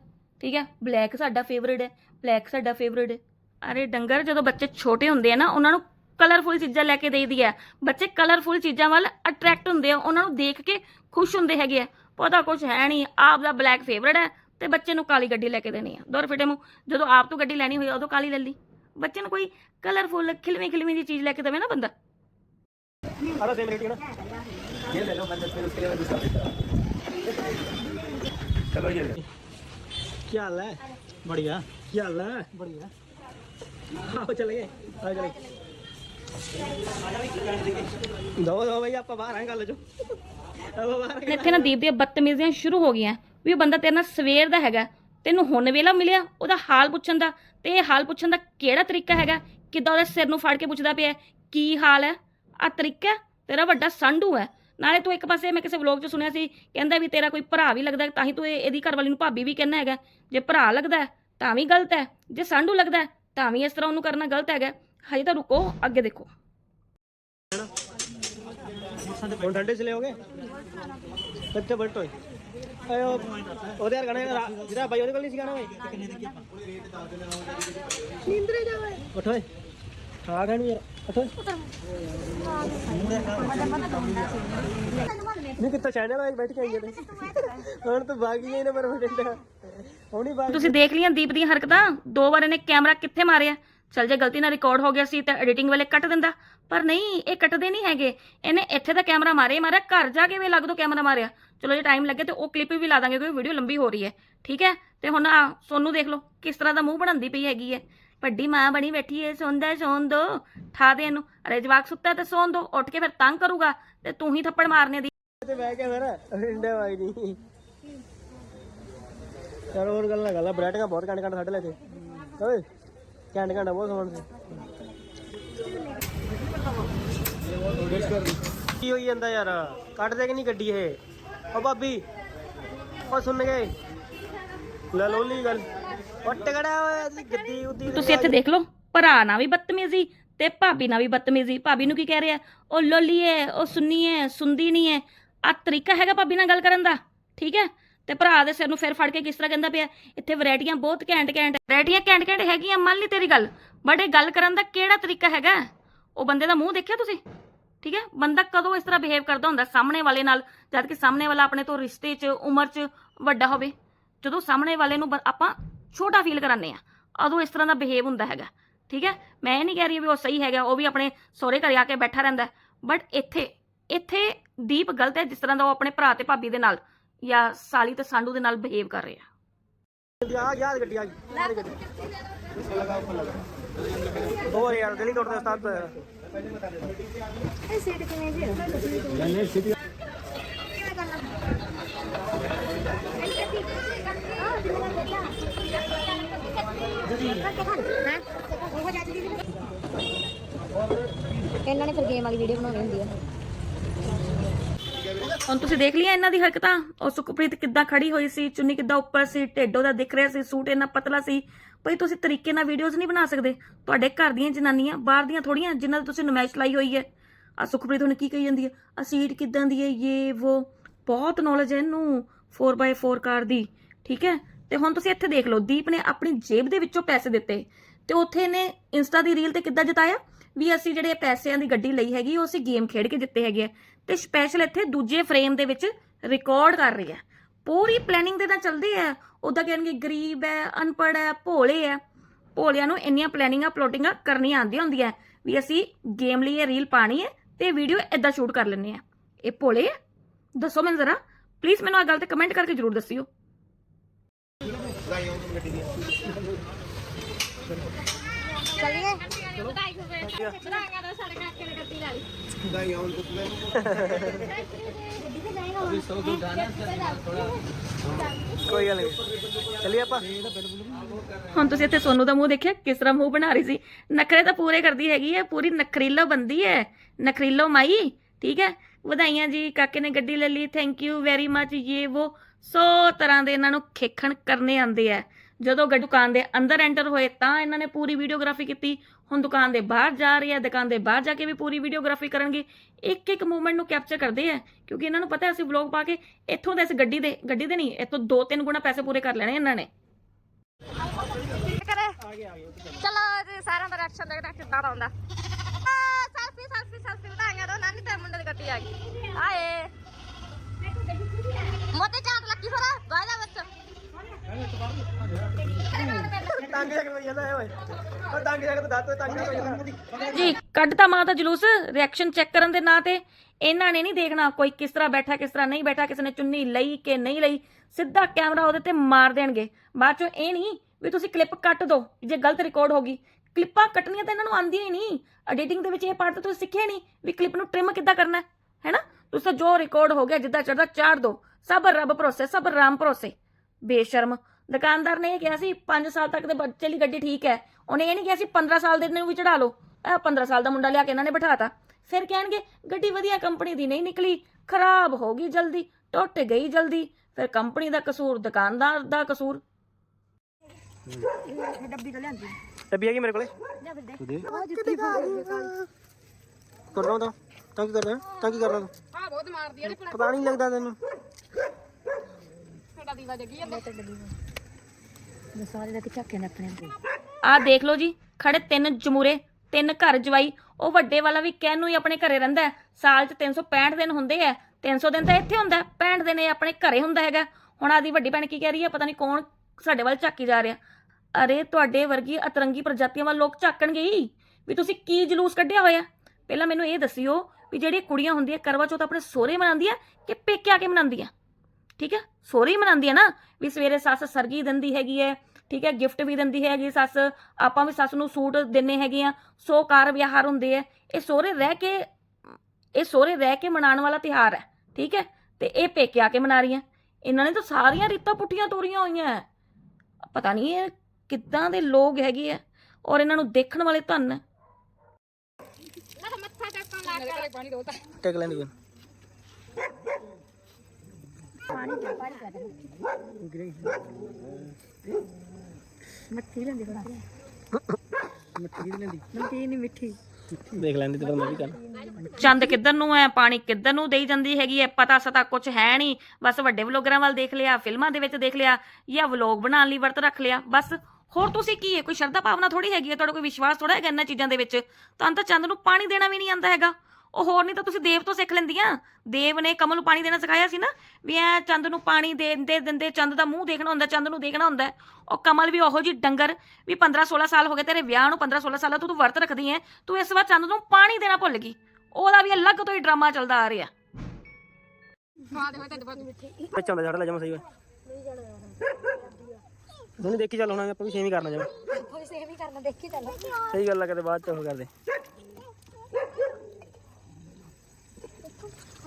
ਠੀਕ ਹੈ? ਬਲੈਕ ਸਾਡਾ ਫੇਵਰੇਟ ਹੈ ਬਲੈਕ ਸਾਡਾ ਫੇਵਰੇਟ ਹੈ। ਅਰੇ ਡੰਗਰ ਜਦੋਂ ਬੱਚੇ ਛੋਟੇ ਹੁੰਦੇ ਆ ਨਾ, ਉਹਨਾਂ ਨੂੰ ਕਲਰਫੁਲ ਚੀਜ਼ਾਂ ਲੈ ਕੇ ਦੇਈਦੀ ਹੈ। ਬੱਚੇ ਕਲਰਫੁਲ ਚੀਜ਼ਾਂ ਵੱਲ ਅਟਰੈਕਟ ਹੁੰਦੇ ਆ ਉਹਨਾਂ ਨੂੰ ਦੇਖ ਕੇ ਖੁਸ਼ ਹੁੰਦੇ ਹੈਗੇ ਆ। ਪਤਾ ਕੁਝ ਹੈ ਨਹੀਂ ਆਪ ਦਾ ਬਲੈਕ ਫੇਵਰਟ ਹੈ ਤੇ ਬੱਚੇ ਨੂੰ ਕਾਲੀ ਗੱਡੀ ਲੈ ਕੇ ਦੇਣੀ ਆ। ਦੋਰ ਫਿਟੇ ਮੂੰ ਜਦੋਂ ਆਪ ਤੋਂ ਗੱਡੀ ਲੈਣੀ ਹੋਈ ਉਦੋਂ ਕਾਲੀ ਲੈ ਲਈ। ਬੱਚੇ ਨੂੰ ਕੋਈ ਕਲਰਫੁਲ ਖਿਲਵੀਂ ਖਿਲਵੀਂ ਦੀ ਚੀਜ਼ ਲੈ ਕੇ ਦੇਵੇ ਨਾ ਬੰਦਾ। ਕੀ ਹਾਲ ਹੈ? ਬੜੀਆ। ਕੀ ਹਾਲ ਹੈ? ਬੜੀਆ। ਆਓ ਚਲੇ ਗਏ ਆਓ ਚਲੇ ਇੱਥੇ ਨਾ ਦੀਪ ਦੀਆਂ ਬਦਤਮੀਜ਼ੀਆਂ ਸ਼ੁਰੂ ਹੋ ਗਈਆਂ ਵੀ ਉਹ ਬੰਦਾ ਤੇਰੇ ਨਾਲ ਸਵੇਰ ਦਾ ਹੈਗਾ, ਤੈਨੂੰ ਹੁਣ ਵੇਲਾ ਮਿਲਿਆ ਉਹਦਾ ਹਾਲ ਪੁੱਛਣ ਦਾ ਤੇ ਇਹ ਹਾਲ ਪੁੱਛਣ ਦਾ ਕਿਹੜਾ ਤਰੀਕਾ ਹੈਗਾ? ਕਿੱਦਾਂ ਉਹਦੇ ਸਿਰ ਨੂੰ ਫੜ ਕੇ ਪੁੱਛਦਾ ਪਿਆ ਕੀ ਹਾਲ ਹੈ? ਆ ਤਰੀਕਾ ਤੇਰਾ ਵੱਡਾ ਸੰਡੂ ਹੈ। ਨਾਲੇ ਤੂੰ ਇੱਕ ਪਾਸੇ ਮੈਂ ਕਿਸੇ ਵਲੋਗ 'ਚ ਸੁਣਿਆ ਸੀ, ਕਹਿੰਦਾ ਵੀ ਤੇਰਾ ਕੋਈ ਭਰਾ ਵੀ ਲੱਗਦਾ ਤਾਂ ਹੀ ਤੂੰ ਇਹ- ਇਹਦੀ ਘਰਵਾਲੀ ਨੂੰ ਭਾਬੀ ਵੀ ਕਹਿੰਦਾ ਹੈਗਾ। ਜੇ ਭਰਾ ਲੱਗਦਾ ਤਾਂ ਵੀ ਗਲਤ ਹੈ। ਜੇ ਸੰਡੂ ਲੱਗਦਾ ਤਾਂ ਵੀ ਇਸ ਤਰ੍ਹਾਂ ਉਹਨੂੰ ਕਰਨਾ ਗਲਤ ਹੈਗਾ। ਹਜੇ ਤਾਂ ਰੁਕੋ ਅੱਗੇ ਦੇਖੋ। ਹੁਣ ਠੰਡੇ ਚ ਲਿਓਗੇ? ਕਿੱਥੇ ਬੈਠੋ ਉਹ- ਉਹਦੇ ਯਾਰ ਗਾਣਾ ਜਿਹੜਾ ਬਾਈ ਉਹਦੇ ਕੋਲ ਨਹੀਂ ਸੀ ਗਾਣਾ ਓਏ ਨੀਂਦਰੇ ਜਾਵੇ ਉੱਠ ਓਏ। ਖਾ ਗਏ ਨੂੰ ਯਾਰ ਉੱਠ ਓਏ। ਨਹੀਂ ਕਿੱਥੇ ਚੈਨਲ ਵਿੱਚ ਬੈਠ ਕੇ ਆਈਏ ਤੇ ਹੁਣ ਤਾਂ ਭਾਗ ਗਈ ਨਾ ਪਰ ਹੁਣੀ ਤੁਸੀਂ ਦੇਖ ਲਈਆਂ ਦੀਪ ਦੀਆਂ ਹਰਕਤਾਂ? ਦੋ ਵਾਰ ਇਹਨੇ ਕੈਮਰਾ ਕਿੱਥੇ ਮਾਰਿਆ? ਚਲ ਜੇ ਗਲਤੀ ਨਾਲ ਰਿਕਾਰਡ ਹੋ ਗਿਆ ਸੀ ਤਾਂ ਐਡੀਟਿੰਗ ਵੇਲੇ ਕੱਟ ਦਿੰਦਾ। ਪਰ ਨਹੀਂ, ਇਹ ਕੱਟਦੇ ਨਹੀਂ ਹੈਗੇ। ਇਹਨੇ ਇੱਥੇ ਤਾਂ ਕੈਮਰਾ ਮਾਰੇ ਮਾਰਿਆ, ਘਰ ਜਾ ਕੇ ਵੀ ਲੱਗ ਦੋ ਕੈਮਰਾ ਮਾਰਿਆ। ਚਲੋ ਜੇ ਟਾਈਮ ਲੱਗੇ ਤੇ ਉਹ ਕਲਿੱਪ ਵੀ ਲਾ ਦਾਂਗੇ, ਕਿਉਂਕਿ ਵੀਡੀਓ ਲੰਬੀ ਹੋ ਰਹੀ ਹੈ। ਠੀਕ ਹੈ? ਤੇ ਹੁਣ ਆ ਸੋਨੂੰ ਦੇਖ ਲਓ, ਕਿਸ ਤਰ੍ਹਾਂ ਦਾ ਮੂੰਹ ਬਣਾਉਂਦੀ ਪਈ ਹੈਗੀ ਹੈ। ਵੱਡੀ ਮਾਂ ਬਣੀ ਬੈਠੀ ਹੈ, ਸੌਂਦਾ ਸੌਣ ਦੋ ਠਾ ਦੇ ਇਹਨੂੰ। ਅਰੇ ਜਵਾਕ ਸੁੱਤਾ ਤੇ ਸੌਣ ਦੋ ਉੱਠ ਕੇ ਫਿਰ ਤੰਗ ਕਰੂਗਾ ਤੇ ਤੂੰ ਹੀ ਥੱਪੜ ਮਾਰਨੇ ਦੀ। ਤੇ ਬਹਿ ਕੇ ਫਿਰ ਬਟਿੰਡਾ ਭਾਈ ਨਹੀਂ ਚਲ ਹੋਰ ਗੱਲ ਨਾ ਗੱਲ ਬ੍ਰੈਡ ਬਹੁਤ ਘੰਟੇ ਘੰਟੇ ਸਾਡੇ ਲੈ ਕੇ ਓਏ। ਘੰਟੇ ਘੰਟਾ ਬਹੁਤ ਸਮਾਨ ਸੀ। ਕੀ ਹੋਈ ਜਾਂਦਾ ਯਾਰ? ਕੱਢ ਦੇ ਕਿ ਨਹੀਂ ਗੱਡੀ ਇਹ? ਓ ਭਾਬੀ ਓ ਸੁਣ ਗਏ ਲੈ ਲੋ ਲਈ ਗੱਲ। ਓ ਟਕੜਾ ਹੋਇਆ ਸੀ ਗੱਡੀ ਉਦੀ ਤੁਸੀਂ ਇੱਥੇ ਦੇਖ ਲਓ ਭਰਾ ਨਾਲ ਵੀ ਬਦਤਮੀਜ਼ੀ ਤੇ ਭਾਬੀ ਨਾਲ ਵੀ ਬਦਤਮੀਜ਼ੀ। ਭਾਬੀ ਨੂੰ ਕੀ ਕਹਿ ਰਿਹਾ? ਉਹ ਲੋਲੀਏ ਉਹ ਸੁਣੀਏ ਸੁਣਦੀ ਨਹੀਂ ਹੈ ਆ ਤਰੀਕਾ ਹੈਗਾ ਭਾਬੀ ਨਾਲ ਗੱਲ ਕਰਨ ਦਾ ਠੀਕ ਹੈ ਤੇ ਭਰਾ ਦੇ ਸਿਰ ਨੂੰ ਫਿਰ ਫੜ ਕੇ ਕਿਸ ਤਰ੍ਹਾਂ ਕਹਿੰਦਾ ਪਿਆ? ਇੱਥੇ ਵੈਰਾਈਟੀਆਂ ਬਹੁਤ ਘੈਂਟ ਘੈਂਟ। ਵੈਰਾਈਟੀਆਂ ਘੈਂਟ ਘੈਂਟ ਹੈਗੀਆਂ ਮੰਨ ਲਈ ਤੇਰੀ ਗੱਲ। ਬਟ ਇਹ ਗੱਲ ਕਰਨ ਦਾ ਕਿਹੜਾ ਤਰੀਕਾ ਹੈਗਾ? ਉਹ ਬੰਦੇ ਦਾ ਮੂੰਹ ਦੇਖਿਆ ਤੁਸੀਂ? ਠੀਕ ਹੈ? ਬੰਦਾ ਕਦੋਂ ਇਸ ਤਰ੍ਹਾਂ ਬਿਹੇਵ ਕਰਦਾ ਹੁੰਦਾ ਸਾਹਮਣੇ ਵਾਲੇ ਨਾਲ, ਜਦ ਕਿ ਸਾਹਮਣੇ ਵਾਲਾ ਆਪਣੇ ਤੋਂ ਰਿਸ਼ਤੇ 'ਚ, ਉਮਰ 'ਚ ਵੱਡਾ ਹੋਵੇ। ਜਦੋਂ ਸਾਹਮਣੇ ਵਾਲੇ ਨੂੰ ਆਪਾਂ ਛੋਟਾ ਫੀਲ ਕਰਾਉਂਦੇ ਆ ਉਦੋਂ ਇਸ ਤਰ੍ਹਾਂ ਦਾ ਬਿਹੇਵ ਹੁੰਦਾ ਹੈਗਾ। ਠੀਕ ਹੈ? ਮੈਂ ਇਹ ਨਹੀਂ ਕਹਿ ਰਹੀ ਵੀ ਉਹ ਸਹੀ ਹੈਗਾ, ਉਹ ਵੀ ਆਪਣੇ ਸਹੁਰੇ ਘਰ ਆ ਕੇ ਬੈਠਾ ਰਹਿੰਦਾ। ਬਟ ਇੱਥੇ ਇੱਥੇ ਦੀਪ ਗਲਤ ਹੈ ਜਿਸ ਤਰ੍ਹਾਂ ਦਾ ਉਹ ਆਪਣੇ ਭਰਾ ਤੇ ਭਾਬੀ ਦੇ ਨਾਲ। ਜਾਂ ਸਾਲੀ ਤੇ ਸਾਂਡੂ ਦੇ ਨਾਲ ਬਿਹੇਵ ਕਰ ਰਿਹਾ। ਆ ਯਾਦ ਗੱਡੀ ਆ ਗਈ ਆ ਗੱਡੀ ਹੋਰ ਯਾਰ ਦਿਲੀ ਤੋੜਦੇ ਉਸਤਾਦ ਤੋਂ ਯਾਰ ਇਹਨਾਂ ਨੇ ਫਿਰ ਗੇਮ ਵਾਲੀ ਵੀਡੀਓ ਬਣਾਉਣੀ ਹੁੰਦੀ ਆ। ਹੁਣ ਤੁਸੀਂ ਦੇਖ ਲਿਆ ਇਹਨਾਂ ਦੀ ਹਰਕਤਾਂ? ਉਹ ਸੁਖਪ੍ਰੀਤ ਕਿੱਦਾਂ ਖੜੀ ਹੋਈ ਸੀ? ਚੁੰਨੀ ਕਿੱਦਾਂ ਉੱਪਰ ਸੀ? ਢਿੱਡ ਦਾ ਦਿਖ ਰਿਹਾ ਸੀ? ਸੂਟ ਇੰਨਾ ਪਤਲਾ ਸੀ? ਭਈ ਤੁਸੀਂ ਤਰੀਕੇ ਨਾਲ ਵੀਡੀਓਜ਼ ਨਹੀਂ ਬਣਾ ਸਕਦੇ? ਤੁਹਾਡੇ ਘਰ ਦੀਆਂ ਜਨਾਨੀਆਂ ਬਾਹਰ ਦੀਆਂ ਥੋੜੀਆਂ ਜਿਨ੍ਹਾਂ ਦੀ ਤੁਸੀਂ ਨੁਮਾਇਸ਼ ਲਾਈ ਹੋਈ ਹੈ। ਆ ਸੁਖਪ੍ਰੀਤ ਹੁਣ ਕੀ ਕਹੀ ਜਾਂਦੀ ਹੈ? ਆ ਸੀਟ ਕਿੱਦਾਂ ਦੀ ਹੈ? ਇਹ ਉਹ ਬਹੁਤ ਨੌਲੇਜ ਹੈ ਇਹਨੂੰ 4x4 ਕਾਰ ਦੀ, ਠੀਕ ਹੈ? ਤੇ ਹੁਣ ਤੁਸੀਂ ਇੱਥੇ ਦੇਖ ਲਓ, ਦੀਪ ਨੇ ਆਪਣੀ ਜੇਬ ਦੇ ਵਿੱਚੋਂ ਪੈਸੇ ਦਿੱਤੇ। ਤੇ ਉੱਥੇ ਇਹਨੇ ਇੰਸਟਾ ਦੀ ਰੀਲ ਤੇ ਕਿੱਦਾਂ ਜਤਾਇਆ? ਵੀ ਅਸੀਂ ਜਿਹੜੇ ਪੈਸਿਆਂ ਦੀ ਗੱਡੀ ਲਈ ਹੈਗੀ, ਉਹ ਅਸੀਂ ਗੇਮ ਖੇਡ ਕੇ ਜਿੱਤੇ ਹੈਗੇ ਆ। ਤੇ ਸਪੈਸ਼ਲ ਇੱਥੇ ਦੂਜੇ ਫਰੇਮ ਦੇ ਵਿੱਚ ਰਿਕਾਰਡ ਕਰ ਰਹੀ ਹੈ। ਪੂਰੀ ਪਲੈਨਿੰਗ ਦੇ ਨਾਲ ਚੱਲਦੀ ਹੈ। ਉਹਦਾ ਕਹਿਣਗੇ ਗਰੀਬ ਹੈ, ਅਨਪੜ੍ਹ ਹੈ, ਭੋਲੇ ਹੈ। ਭੋਲਿਆਂ ਨੂੰ ਇੰਨੀਆਂ ਪਲੈਨਿੰਗਾਂ ਪਲੋਟਿੰਗਾਂ ਕਰਨੀਆਂ ਆਉਂਦੀਆਂ ਹੁੰਦੀਆਂ ਵੀ ਅਸੀਂ ਗੇਮ ਲਈ ਇਹ ਰੀਲ ਪਾਣੀ ਹੈ ਤੇ ਵੀਡੀਓ ਇਦਾਂ ਸ਼ੂਟ ਕਰ ਲੈਂਦੇ ਆ ਇਹ ਭੋਲੇ ਹੈ? ਦੱਸੋ ਮੈਨੂੰ ਜ਼ਰਾ। ਪਲੀਜ਼ ਮੈਨੂੰ ਇਹ ਗੱਲ ਤੇ ਕਮੈਂਟ ਕਰਕੇ ਜ਼ਰੂਰ ਦੱਸਿਓ। ਕੋਈ ਗੱਲ ਨਹੀਂ। ਚੱਲੀਏ ਆਪਾਂ। ਹੁਣ ਤੁਸੀਂ ਇੱਥੇ ਸੋਨੂ ਦਾ ਮੂੰਹ ਦੇਖਿਆ ਕਿਸ ਤਰ੍ਹਾਂ ਮੂੰਹ ਬਣਾ ਰਹੀ ਸੀ? ਨਖਰੇ ਤਾਂ ਪੂਰੇ ਕਰਦੀ ਹੈਗੀ ਹੈ ਪੂਰੀ ਨਖਰੀਲੋ ਬੰਦੀ ਹੈ। ਨਖਰੀਲੋ ਮਾਈ ਠੀਕ ਹੈ? ਵਧਾਈਆਂ ਜੀ ਕਾਕੇ ਨੇ ਗੱਡੀ ਲੈ ਲਈ ਥੈਂਕ ਯੂ ਵੈਰੀ ਮੱਚ ਇਹ ਉਹ ਸੌ ਤਰ੍ਹਾਂ ਦੇ ਇਹਨਾਂ ਨੂੰ ਖੇਖਣ ਕਰਨੇ ਆਉਂਦੇ ਆ। ਜਦੋਂ ਗੱਡੀ ਦੁਕਾਨ ਦੇ ਅੰਦਰ ਐਂਟਰ ਹੋਏ ਤਾਂ ਇਹਨਾਂ ਨੇ ਪੂਰੀ ਵੀਡੀਓਗ੍ਰਾਫੀ ਕੀਤੀ ਹੁਣ ਦੁਕਾਨ ਦੇ ਬਾਹਰ ਜਾ ਰਹੀ ਹੈ, ਦੁਕਾਨ ਦੇ ਬਾਹਰ ਜਾ ਕੇ ਵੀ ਪੂਰੀ ਵੀਡੀਓਗ੍ਰਾਫੀ ਕਰਨਗੇ। ਇੱਕ ਇੱਕ ਮੂਵਮੈਂਟ ਨੂੰ ਕੈਪਚਰ ਕਰਦੇ ਆ, ਕਿਉਂਕਿ ਇਹਨਾਂ ਨੂੰ ਪਤਾ ਹੈ, ਅਸੀਂ ਵਲੌਗ ਪਾ ਕੇ ਇੱਥੋਂ ਦੇ ਇਸ ਗੱਡੀ ਦੇ ਗੱਡੀ ਦੇ ਨਹੀਂ, ਇੱਥੋਂ ਦੋ ਤਿੰਨ ਗੁਣਾ ਪੈਸੇ ਪੂਰੇ ਕਰ ਲੈਣੇ ਇਹਨਾਂ ਨੇ। ਚਲੋ ਜੀ, ਸਾਰਿਆਂ ਦਾ ਰਿਐਕਸ਼ਨ ਦੇਖਦੇ ਹਾਂ ਕਿੱਦਾਂ ਦਾ ਹੁੰਦਾ। ਸੈਲਫੀ ਸੈਲਫੀ ਸੈਲਫੀ ਵਧਾਈਆਂ ਦੋ ਨਾਨੀ ਤੇ ਮੁੰਡੇ ਦੀ ਗੱਡੀ ਆ ਗਈ। ਆਏ ਮੋਤੇ ਚਾਟ ਲੱਗੀ ਫਿਰ ਬਾਈ ਦਾ ਬੱਚਾ ਟੰਗ ਜਾ ਜਾਂਦਾ, ਓਏ। ਉਹ ਟੰਗ ਜਾ ਦੱਸ, ਓਏ ਟੰਗ ਜਾ ਜੀ ਕੱਢਤਾ ਮਾਂ ਦਾ ਜਲੂਸ ਰਿਐਕਸ਼ਨ ਚੈੱਕ ਕਰਨ ਦੇ ਨਾਂ ਤੇ। ਇਹਨਾਂ ਨੇ ਨਹੀਂ ਦੇਖਣਾ ਕੋਈ ਕਿਸ ਤਰ੍ਹਾਂ ਬੈਠਾ, ਕਿਸ ਤਰ੍ਹਾਂ ਨਹੀਂ ਬੈਠਾ, ਕਿਸੇ ਨੇ ਚੁੰਨੀ ਲਈ ਕਿ ਨਹੀਂ ਲਈ। ਸਿੱਧਾ ਕੈਮਰਾ ਉਹਦੇ ਤੇ ਮਾਰ ਦੇਣਗੇ। ਬਾਅਦ ਚੋਂ ਇਹ ਨਹੀਂ ਵੀ ਤੁਸੀਂ ਕਲਿੱਪ ਕੱਟ ਦਿਓ ਜੇ ਗਲਤ ਰਿਕਾਰਡ ਹੋ ਗਈ। ਕਲਿੱਪਾਂ ਕੱਟਣੀਆਂ ਤਾਂ ਇਹਨਾਂ ਨੂੰ ਆਉਂਦੀਆਂ ਹੀ ਨਹੀਂ। ਐਡੀਟਿੰਗ ਦੇ ਵਿੱਚ ਇਹ ਪਾਰਟ ਤਾਂ ਤੁਸੀਂ ਸਿੱਖਿਆ ਨਹੀਂ ਵੀ ਕਲਿੱਪ ਨੂੰ ਟ੍ਰਿਮ ਕਿੱਦਾਂ ਕਰਨਾ ਹੈ ਹੈਨਾ ਤੁਸੀਂ ਜੋ ਰਿਕਾਰਡ ਹੋ ਗਿਆ, ਜਿੱਦਾਂ ਚੜਦਾ ਚਾੜ ਦਿਓ ਸਭ ਰੱਬ ਭਰੋਸੇ, ਸਭ ਰਾਮ ਭਰੋਸੇ। ਬੇਸ਼ਰਮ। ਦੁਕਾਨਦਾਰ ਨੇ ਇਹ ਕਿਹਾ ਸੀ 5 ਸਾਲ ਤੱਕ ਦੇ ਬੱਚੇ ਲਈ ਗੱਡੀ ਠੀਕ ਹੈ। ਉਹਨੇ ਇਹ ਨਹੀਂ ਕਿਹਾ ਸੀ 15 ਸਾਲ ਦੇ ਨੂੰ ਵੀ ਚੜਾ ਲਓ। ਇਹ 15 ਸਾਲ ਦਾ ਮੁੰਡਾ ਲਿਆ ਕੇ ਇਹਨਾਂ ਨੇ ਬਿਠਾਤਾ। ਫਿਰ ਕਹਿਣਗੇ ਗੱਡੀ ਵਧੀਆ ਕੰਪਨੀ ਦੀ ਨਹੀਂ ਨਿਕਲੀ ਖਰਾਬ ਹੋ ਗਈ ਜਲਦੀ ਟੁੱਟ ਗਈ ਜਲਦੀ। ਫਿਰ ਕੰਪਨੀ ਦਾ ਕਸੂਰ ਦੁਕਾਨਦਾਰ ਦਾ ਕਸੂਰ। ਡੱਬੀ ਹੈਗੀ ਮੇਰੇ ਕੋਲੇ? ਤੂੰ ਦੇ। ਕੁਰਦਾਂ ਤੋਂ ਤਾਂ ਕੀ ਕਰਦਾ? ਤਾਂ ਕੀ ਕਰਦਾ ਹਾਂ ਬਹੁਤ ਮਾਰਦੀ ਆ ਪਤਾ ਨਹੀਂ ਲੱਗਦਾ ਤੈਨੂੰ। ਸਾਡਾ ਦੀਵਾ ਜੱਗੀ ਜਾਂਦਾ। ਆਹ ਦੇਖ ਲਓ ਜੀ ਖੜੇ ਤਿੰਨ ਜਮੂਰੇ ਤਿੰਨ ਘਰ ਜਵਾਈ। ਉਹ ਵੱਡੇ ਵਾਲਾ ਵੀ ਕਹਿਣ ਨੂੰ ਹੀ ਆਪਣੇ ਘਰੇ ਰਹਿੰਦਾ ਹੈ। ਸਾਲ 'ਚ 365 ਦਿਨ ਹੁੰਦੇ ਆ। 300 ਦਿਨ ਤਾਂ ਇੱਥੇ ਹੁੰਦਾ ਹੈ, 65 ਦਿਨ ਇਹ ਆਪਣੇ ਘਰੇ ਹੁੰਦਾ ਹੈਗਾ। ਹੁਣ ਆਦੀ ਵੱਡੀ ਭੈਣ ਕੀ ਕਹਿ ਰਹੀ ਹੈ? ਪਤਾ ਨਹੀਂ ਕੌਣ ਸਾਡੇ ਵੱਲ ਝਾਕੀ ਜਾ ਰਿਹਾ। ਅਰੇ ਤੁਹਾਡੇ ਵਰਗੀ ਅਤਰੰਗੀ ਪ੍ਰਜਾਤੀਆਂ ਵੱਲ ਲੋਕ ਝਾਕਣਗੇ ਹੀ। ਵੀ ਤੁਸੀਂ ਕੀ ਜਲੂਸ ਕੱਢਿਆ ਹੋਇਆ? ਪਹਿਲਾਂ ਮੈਨੂੰ ਇਹ ਦੱਸਿਓ ਵੀ ਜਿਹੜੀਆਂ ਕੁੜੀਆਂ ਹੁੰਦੀਆਂ ਕਰਵਾ ਚੌਥ ਆਪਣੇ ਸਹੁਰੇ ਮਨਾਉਂਦੀਆਂ ਕਿ ਪੇਕੇ ਆ ਕੇ ਮਨਾਉਂਦੀਆਂ? ਠੀਕ ਹੈ? ਸਹੁਰੇ ਹੀ ਮਨਾਉਂਦੀ ਹੈ ਨਾ ਵੀ ਸਵੇਰੇ ਸੱਸ ਸਰਗੀ ਦਿੰਦੀ ਹੈਗੀ ਹੈ ਠੀਕ ਹੈ? ਗਿਫਟ ਵੀ ਦਿੰਦੀ ਹੈਗੀ ਸੱਸ ਆਪਾਂ ਵੀ ਸੱਸ ਨੂੰ ਸੂਟ ਦਿੰਨੇ ਹੈਗੇ ਆ ਸੋ ਕਾਰ ਵਿਹਾਰ ਹੁੰਦੇ ਆ ਇਹ ਸਹੁਰੇ ਰਹਿ ਕੇ ਇਹ ਸਹੁਰੇ ਰਹਿ ਕੇ ਮਨਾਉਣ ਵਾਲਾ ਤਿਹਾਰ ਹੈ ਠੀਕ ਹੈ? ਤੇ ਇਹ ਪੇਕੇ ਆ ਕੇ ਮਨਾ ਰਹੀਆਂ। ਇਹਨਾਂ ਨੇ ਤਾਂ ਸਾਰੀਆਂ ਰੀਤਾਂ ਪੁੱਠੀਆਂ ਤੋਰੀਆਂ ਹੋਈਆਂ ਹੈ। ਪਤਾ ਨਹੀਂ ਇਹ ਕਿੱਦਾਂ ਦੇ ਲੋਕ ਹੈਗੇ ਆ ਔਰ ਇਹਨਾਂ ਨੂੰ ਦੇਖਣ ਵਾਲੇ ਧੰਨ ਹੈ। ਨਾ ਮੱਥਾ ਟੱਕਣ ਲੱਗ ਲੈਂਦੀ ਕੋਈ ਮੱਠੀ ਲੈਂਦੀ ਮੱਠੀ ਨਹੀਂ ਮਿੱਠੀ ਦੇਖ ਲੈਂਦੀ ਤੇ ਮੈਂ ਵੀ ਕਰ ਚੰਦ ਕਿੱਧਰ ਨੂੰ ਹੈ, ਪਾਣੀ ਕਿੱਧਰ ਨੂੰ ਦੇਈ ਜਾਂਦੀ ਹੈਗੀ ਹੈ, ਪਤਾ ਸਤਾ ਕੁਝ ਹੈ ਨਹੀਂ। ਬਸ ਵੱਡੇ ਵਲੋਗਰਾਂ ਵੱਲ ਦੇਖ ਲਿਆ, ਫਿਲਮਾਂ ਦੇ ਵਿੱਚ ਦੇਖ ਲਿਆ, ਜਾਂ ਵਲੋਗ ਬਣਾਉਣ ਲਈ ਵਰਤ ਰੱਖ ਲਿਆ, ਬਸ। ਹੋਰ ਤੁਸੀਂ ਕੀ ਹੈ, ਕੋਈ ਸ਼ਰਧਾ ਭਾਵਨਾ ਥੋੜੀ ਹੈਗੀ ਹੈ? ਤੁਹਾਡਾ ਕੋਈ ਵਿਸ਼ਵਾਸ ਥੋੜਾ ਹੈਗਾ ਇਹਨਾਂ ਚੀਜ਼ਾਂ ਦੇ ਵਿੱਚ? ਤੁਹਾਨੂੰ ਤਾਂ ਚੰਦ ਨੂੰ ਪਾਣੀ ਦੇਣਾ ਵੀ ਨਹੀਂ ਆਂਦਾ ਹੈਗਾ। ਉਹ ਹੋਰ ਨਹੀਂ ਤਾਂ ਤੁਸੀਂ ਦੇਵ ਤੋਂ ਸਿੱਖ ਲੈਂਦੀਆਂ। ਦੇਵ ਨੇ ਕਮਲ ਨੂੰ ਪਾਣੀ ਦੇਣਾ ਸਿਖਾਇਆ ਸੀ ਨਾ ਵੀ ਐ ਚੰਦ ਨੂੰ ਪਾਣੀ ਦੇਂਦੇ ਦਿੰਦੇ ਚੰਦ ਦਾ ਮੂੰਹ ਦੇਖਣਾ ਹੁੰਦਾ ਚੰਦ ਨੂੰ ਦੇਖਣਾ ਹੁੰਦਾ। ਉਹ ਕਮਲ ਵੀ ਉਹੋ ਜੀ ਡੰਗਰ ਵੀ 15 16 ਸਾਲ ਹੋ ਗਏ ਤੇਰੇ ਵਿਆਹ ਨੂੰ 15 16 ਸਾਲਾਂ ਤੋਂ ਤੂੰ ਵਰਤ ਰੱਖਦੀ ਐ ਤੂੰ ਇਸ ਵਾਰ ਚੰਦ ਨੂੰ ਪਾਣੀ ਦੇਣਾ ਭੁੱਲ ਗਈ। ਉਹਦਾ ਵੀ ਅਲੱਗ ਤੋਂ ਹੀ ਡਰਾਮਾ ਚੱਲਦਾ ਆ ਰਿਹਾ। ਵਿੱਚ ਆਉਂਦਾ ਛੱਡ ਲੈ ਸਹੀ ਵਾ ਦੋਨੇ ਦੇਖੀ ਚੱਲ ਹੁਣ ਆਪਾਂ ਵੀ ਸੇਮ ਹੀ ਕਰਨਾ ਜਾਵਾਂ ਕੋਈ ਸੇਵ ਹੀ ਕਰਨਾ ਦੇਖੀ ਚੱਲ। ਸਹੀ ਗੱਲ ਆ ਕਦੇ ਬਾਅਦ ਚ ਉਹ ਕਰਦੇ।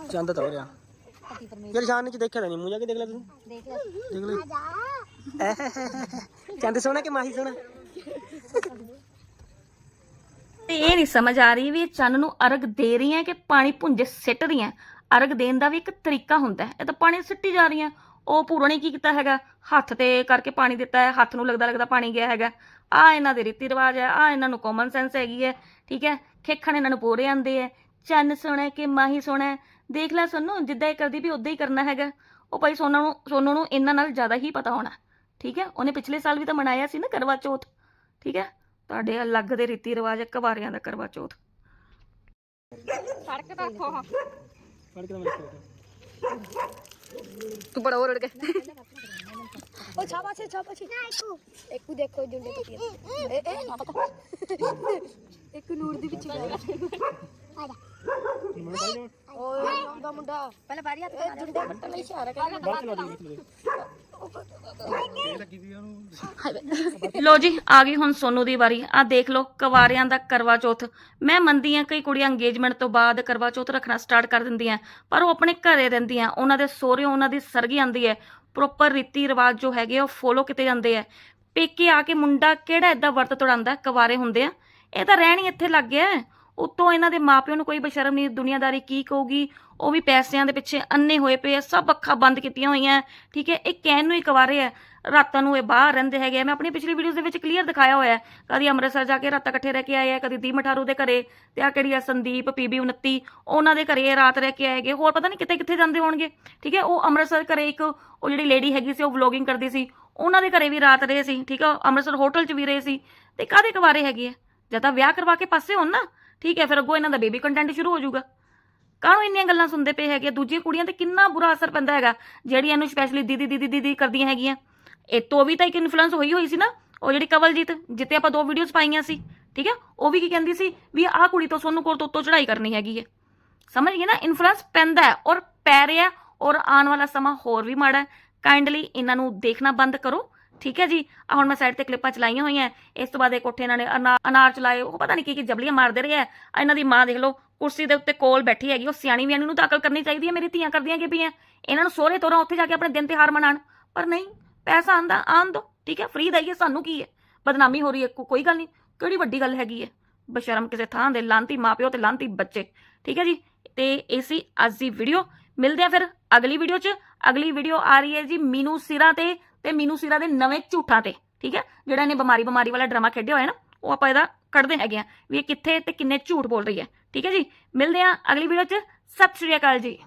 ਚੰਦ ਤਾਂ ਹੋ ਰਿਹਾ। ਯਾਰ ਸ਼ਾਨ ਚ ਦੇਖਿਆ ਤਾਂ ਨਹੀਂ ਮੂੰਹ ਜਾ ਕੇ ਦੇਖ ਲੈ ਤੂੰ। ਦੇਖ ਲੈ। ਦੇਖ ਲੈ ਚੰਦ ਸੋਹਣਾ ਕਿ ਮਾਹੀ ਸੋਹਣਾ? ਤੇ ਇਹ ਨਹੀਂ ਸਮਝ ਆ ਰਹੀ ਵੀ ਇਹ ਚੰਨ ਨੂੰ ਅਰਗ ਦੇ ਰਹੀਆਂ ਕਿ ਪਾਣੀ ਭੁੰਜੇ ਸਿੱਟ ਰਹੀਆਂ ਅਰਗ ਦੇਣ ਦਾ ਵੀ ਇੱਕ ਤਰੀਕਾ ਹੁੰਦਾ ਹੈ। ਇਹ ਤਾਂ ਪਾਣੀ ਸਿੱਟੀ ਜਾ ਰਹੀਆਂ ਉਹ ਪੂਰਾ ਨੇ ਕੀ ਕੀਤਾ ਹੈਗਾ। ਹੱਥ ਤੇ ਕਰਕੇ ਪਾਣੀ ਦਿੱਤਾ ਹੈ। ਹੱਥ ਨੂੰ ਲੱਗਦਾ ਲੱਗਦਾ ਪਾਣੀ ਗਿਆ ਹੈਗਾ। ਆ ਇਹਨਾਂ ਦੇ ਰੀਤੀ ਰਿਵਾਜ ਹੈ। ਆ ਇਹਨਾਂ ਨੂੰ ਕਾਮਨ ਸੈਂਸ ਹੈਗੀ ਹੈ। ਠੀਕ ਹੈ। ਖੇਖਣ ਇਹਨਾਂ ਨੂੰ ਪੂਰੇ ਆਂਦੇ ਹੈ। ਚੰਨ ਸੋਹਣਾ ਕਿ ਮਾਹੀ ਸੋਹਣਾ ਦੇਖ ਲੈ ਸੋਨੂੰ ਜਿੱਦਾਂ ਇਹ ਕਰਦੀ ਵੀ ਉਦਾਂ ਹੀ ਕਰਨਾ ਹੈਗਾ। ਉਹ ਭਾਈ ਸੋਨਾ ਨੂੰ ਸੋਨੂ ਨੂੰ ਇਹਨਾਂ ਨਾਲ ਜ਼ਿਆਦਾ ਹੀ ਪਤਾ ਹੋਣਾ ਠੀਕ ਹੈ? ਉਹਨੇ ਪਿਛਲੇ ਸਾਲ ਵੀ ਤਾਂ ਮਨਾਇਆ ਸੀ ਨਾ ਕਰਵਾ ਚੌਥ ਠੀਕ ਹੈ? ਤੁਹਾਡੇ ਅਲੱਗ ਦੇ ਰੀਤੀ ਰਿਵਾਜ ਹੈ ਕਵਾਰਿਆਂ ਦਾ ਕਰਵਾ ਚੌਥ। ਸੜਕ ਤਾਂ ਖੋ ਫੜ ਕੇ ਤਾਂ। ਤੂੰ ਬੜਾ ਹੋਰ ਉੜ ਕੇ ਉਹ ਛਾਪਾਛੇ ਛਾਪਾਛੇ ਇੱਕੂ ਦੇਖੋ ਜੁੰਡੇ ਕੱਟੀ ਇਹ ਇਹ। ਨਾ ਪਤਾ ਇੱਕ ਨੂਰ ਦੀ ਵਿੱਚ ਆ ਓਏ ਆਉਂਦਾ ਮੁੰਡਾ ਪਹਿਲਾਂ ਬਾਰੀ ਹੱਥ ਕਰ ਜੁੰਡੇ ਕੱਟਣ ਲਈ ਇਸ਼ਾਰਾ ਕਰ ਬਾਅਦ ਚ ਲਾ ਦੇ ਵੇਖ ਲਓ ਲੋ ਜੀ ਆ ਗਈ ਹੁਣ ਸੋਨੂ ਦੀ ਵਾਰੀ। ਆ ਦੇਖ ਲਓ ਕਵਾਰਿਆਂ ਦਾ ਕਰਵਾ ਚੌਥ। ਮੈਂ ਮੰਨਦੀ ਆ ਕਈ ਕੁੜੀਆਂ ਅੰਗੇਜਮੈਂਟ ਤੋਂ ਬਾਅਦ ਕਰਵਾ ਚੌਥ ਰੱਖਣਾ ਸਟਾਰਟ ਕਰ ਦਿੰਦੀਆਂ ਪਰ ਉਹ ਆਪਣੇ ਘਰੇ ਰਹਿੰਦੀਆਂ ਉਹਨਾਂ ਦੇ ਸਹੁਰੇ ਉਹਨਾਂ ਦੀ ਸਰਗੀ ਆਂਦੀ ਹੈ। ਪ੍ਰੋਪਰ ਰੀਤੀ ਰਿਵਾਜ ਜੋ ਹੈਗੇ ਆ, ਉਹ ਫੋਲੋ ਕੀਤੇ ਜਾਂਦੇ ਆ ਪੇਕੇ ਆ ਕੇ ਮੁੰਡਾ ਕਿਹੜਾ ਏਦਾਂ ਵਰਤ ਤੁੜਾਉਂਦਾ ਕਵਾਰੇ ਹੁੰਦੇ ਆ। ਇਹ ਤਾਂ ਰਹਿਣ ਹੀ ਇੱਥੇ ਲੱਗ ਗਿਆ ਹੈ। ਉੱਤੋਂ ਇਹਨਾਂ ਦੇ ਮਾਪਿਆਂ ਨੂੰ ਕੋਈ ਬਸ਼ਰਮ ਨਹੀਂ, ਦੁਨੀਆਦਾਰੀ ਕੀ ਕਹੂਗੀ? ਉਹ ਵੀ ਪੈਸਿਆਂ ਦੇ ਪਿੱਛੇ ਅੰਨੇ ਹੋਏ ਪਏ ਸਭ ਅੱਖਾਂ ਬੰਦ ਕੀਤੀਆਂ ਹੋਈਆਂ ਠੀਕ ਹੈ ਇਹ ਕਹਿਣ ਨੂੰ ਹੀ ਕਵਾਰੇ ਆ ਰਾਤਾਂ ਨੂੰ ਇਹ ਬਾਹਰ ਰਹਿੰਦੇ ਹੈਗੇ ਆ। ਮੈਂ ਆਪਣੀ ਪਿਛਲੀ ਵੀਡੀਓਜ਼ ਦੇ ਵਿੱਚ ਕਲੀਅਰ ਦਿਖਾਇਆ ਹੋਇਆ ਹੈ। ਕਦੀ ਅੰਮ੍ਰਿਤਸਰ ਜਾ ਕੇ ਰਾਤਾਂ ਇਕੱਠੇ ਰਹਿ ਕੇ ਆਏ ਆ, ਕਦੀ ਦੀ ਮਠਾਰੂ ਦੇ ਘਰੇ ਤੇ ਆ ਕਿਹੜੀ ਆ ਸੰਦੀਪ ਪੀਬੀ 29 ਉਹਨਾਂ ਦੇ ਘਰੇ ਇਹ ਰਾਤ ਰਹਿ ਕੇ ਆਏਗੇ ਹੋਰ ਪਤਾ ਨਹੀਂ ਕਿਤੇ ਕਿੱਥੇ ਜਾਂਦੇ ਹੋਣਗੇ, ਠੀਕ ਹੈ ਉਹ ਅੰਮ੍ਰਿਤਸਰ ਘਰੇ ਇੱਕ ਉਹ ਜਿਹੜੀ ਲੇਡੀ ਹੈਗੀ ਸੀ, ਉਹ ਵਲੋਗਿੰਗ ਕਰਦੀ ਸੀ। ਉਹਨਾਂ ਦੇ ਘਰੇ ਵੀ ਰਾਤ ਰਹੇ ਸੀ, ਠੀਕ ਹੈ ਅੰਮ੍ਰਿਤਸਰ ਹੋਟਲ 'ਚ ਵੀ ਰਹੇ ਸੀ। ਤੇ ਕਾਦੇ ਕਵਾਰੇ ਹੈਗੇ ਆ? ਜਾਂ ਤਾਂ ਵਿਆਹ ਕਰਵਾ ਕੇ ਪਾਸੇ ਹੋਣ ਨਾ? ਠੀਕ ਹੈ, ਫਿਰ ਅੱਗੋਂ ਇਹਨਾਂ ਦਾ ਬੇਬੀ ਕੰਟੈਂਟ ਸ਼ੁਰੂ ਹੋ ਜਾਊਗਾ। ਕਾਹਨੂੰ ਇੰਨੀਆਂ ਗੱਲਾਂ ਸੁਣਦੇ ਪਏ ਹੈਗੇ ਦੂਜੀਆਂ ਕੁੜੀਆਂ ਤੇ ਕਿੰਨਾ ਬੁਰਾ ਅਸਰ ਪੈਂਦਾ ਹੈਗਾ, ਜਿਹੜੀਆਂ ਇਹਨੂੰ ਸਪੈਸ਼ਲੀ ਦੀਦੀ ਦੀਦੀ ਦੀਦੀ ਕਰਦੀਆਂ ਹੈਗੀਆਂ। ਇਹ ਤੋਂ ਵੀ ਤਾਂ ਇੱਕ ਇਨਫਲੂਐਂਸ ਹੋਈ ਹੋਈ ਸੀ ਨਾ, ਉਹ ਜਿਹੜੀ ਕਵਲਜੀਤ, ਜਿੱਤੇ ਆਪਾਂ ਦੋ ਵੀਡੀਓਜ਼ ਪਾਈਆਂ ਸੀ, ਠੀਕ ਹੈ, ਉਹ ਵੀ ਕੀ ਕਹਿੰਦੀ ਸੀ ਵੀ ਆਹ ਕੁੜੀ ਤੋਂ ਸੋਨੂੰ ਕੋਲ ਤੋਂ ਉੱਤੋਂ ਚੜਾਈ ਕਰਨੀ ਹੈਗੀ ਹੈ। ਸਮਝ ਗਏ ਨਾ? ਇਨਫਲੂਐਂਸ ਪੈਂਦਾ ਹੈ ਔਰ ਪੈ ਰਿਹਾ ਔਰ ਆਉਣ ਵਾਲਾ ਸਮਾਂ ਹੋਰ ਵੀ ਮਾੜਾ ਹੈ। ਕਾਈਂਡਲੀ ਇਹਨਾਂ ਨੂੰ ਦੇਖਣਾ ਬੰਦ ਕਰੋ ਠੀਕ ਹੈ ਜੀ? ਆ ਹੁਣ ਮੈਂ ਸਾਈਡ ਤੇ ਕਲਿੱਪਾਂ ਚਲਾਈਆਂ ਹੋਈਆਂ। ਇਸ ਤੋਂ ਬਾਅਦ ਇਹ ਕੋਠੇ ਇਹਨਾਂ ਨੇ ਅਨਾ- ਅਨਾਰ ਚਲਾਏ। ਉਹ ਪਤਾ ਨਹੀਂ ਕੀ ਕੀ ਜਬਲੀਆਂ ਮਾਰਦੇ ਰਹੇ ਆ। ਇਹਨਾਂ ਦੀ ਮਾਂ ਦੇਖ ਲਓ, ਕੁਰਸੀ ਦੇ ਉੱਤੇ ਕੋਲ ਬੈਠੀ ਹੈਗੀ। ਉਹ ਸਿਆਣੀ ਵਿਆਣੀ ਨੂੰ ਤਾਂ ਅਕਲ ਕਰਨੀ ਚਾਹੀਦੀ ਹੈ। ਮੇਰੀ ਧੀਆਂ ਕਰਦੀਆਂ ਕਿ ਪਈਆਂ ਇਹਨਾਂ ਨੂੰ ਸੋਹਰੇ ਤੋਰਾਂ ਉੱਥੇ ਜਾ ਕੇ ਆਪਣੇ ਦਿਨ ਤਿਉਹਾਰ ਮਨਾਉਣ। ਪਰ ਨਹੀਂ, ਪੈਸਾ ਆਂਦਾ ਆਣ ਦੋ। ਠੀਕ ਹੈ? ਫ੍ਰੀ ਦਈਏ, ਸਾਨੂੰ ਕੀ ਹੈ? ਬਦਨਾਮੀ ਹੋ ਰਹੀ ਹੈ। ਕੋ- ਕੋਈ ਗੱਲ ਨਹੀਂ। ਕਿਹੜੀ ਵੱਡੀ ਗੱਲ ਹੈਗੀ ਹੈ? ਬਸ਼ਰਮ ਕਿਸੇ ਥਾਂ ਦੇ ਲਾਂਤੀ ਮਾਪਿਓ ਤੇ ਲਾਂਤੀ ਬੱਚੇ। ਠੀਕ ਹੈ ਜੀ? ਤੇ ਇਹ ਸੀ ਅੱਜ ਦੀ ਵੀਡੀਓ ਮਿਲਦੇ ਆ ਫਿਰ ਅਗਲੀ ਵੀਡੀਓ 'ਚ। ਅਗਲੀ ਵੀਡੀਓ ਆ ਰਹੀ ਹੈ ਜੀ ਮੀਨੂ ਸਿਰਾ ਤੇ ਤੇ ਮੀਨੂ ਸਿਰਾ ਦੇ ਨਵੇਂ ਝੂਠਾਂ ਤੇ, ਠੀਕ ਹੈ? ਜਿਹੜਾ ਇਹਨੇ ਬਿਮਾਰੀ ਬਿਮਾਰੀ ਵਾਲਾ ਡਰਾਮਾ ਖੇਡਿਆ ਹੋਇਆ ਨਾ, ਉਹ ਆਪਾਂ ਇਹਦਾ ਕੱਢਦੇ ਹੈਗੇ ਆ ਵੀ ਇਹ ਕਿੱਥੇ ਤੇ ਕਿੰਨੇ ਝੂਠ ਬੋਲ ਰਹੀ ਹੈ, ਠੀਕ ਹੈ ਜੀ? ਮਿਲਦੇ ਆ ਅਗਲੀ ਵੀਡੀਓ 'ਚ। ਸਤਿ ਸ਼੍ਰੀ ਅਕਾਲ ਜੀ।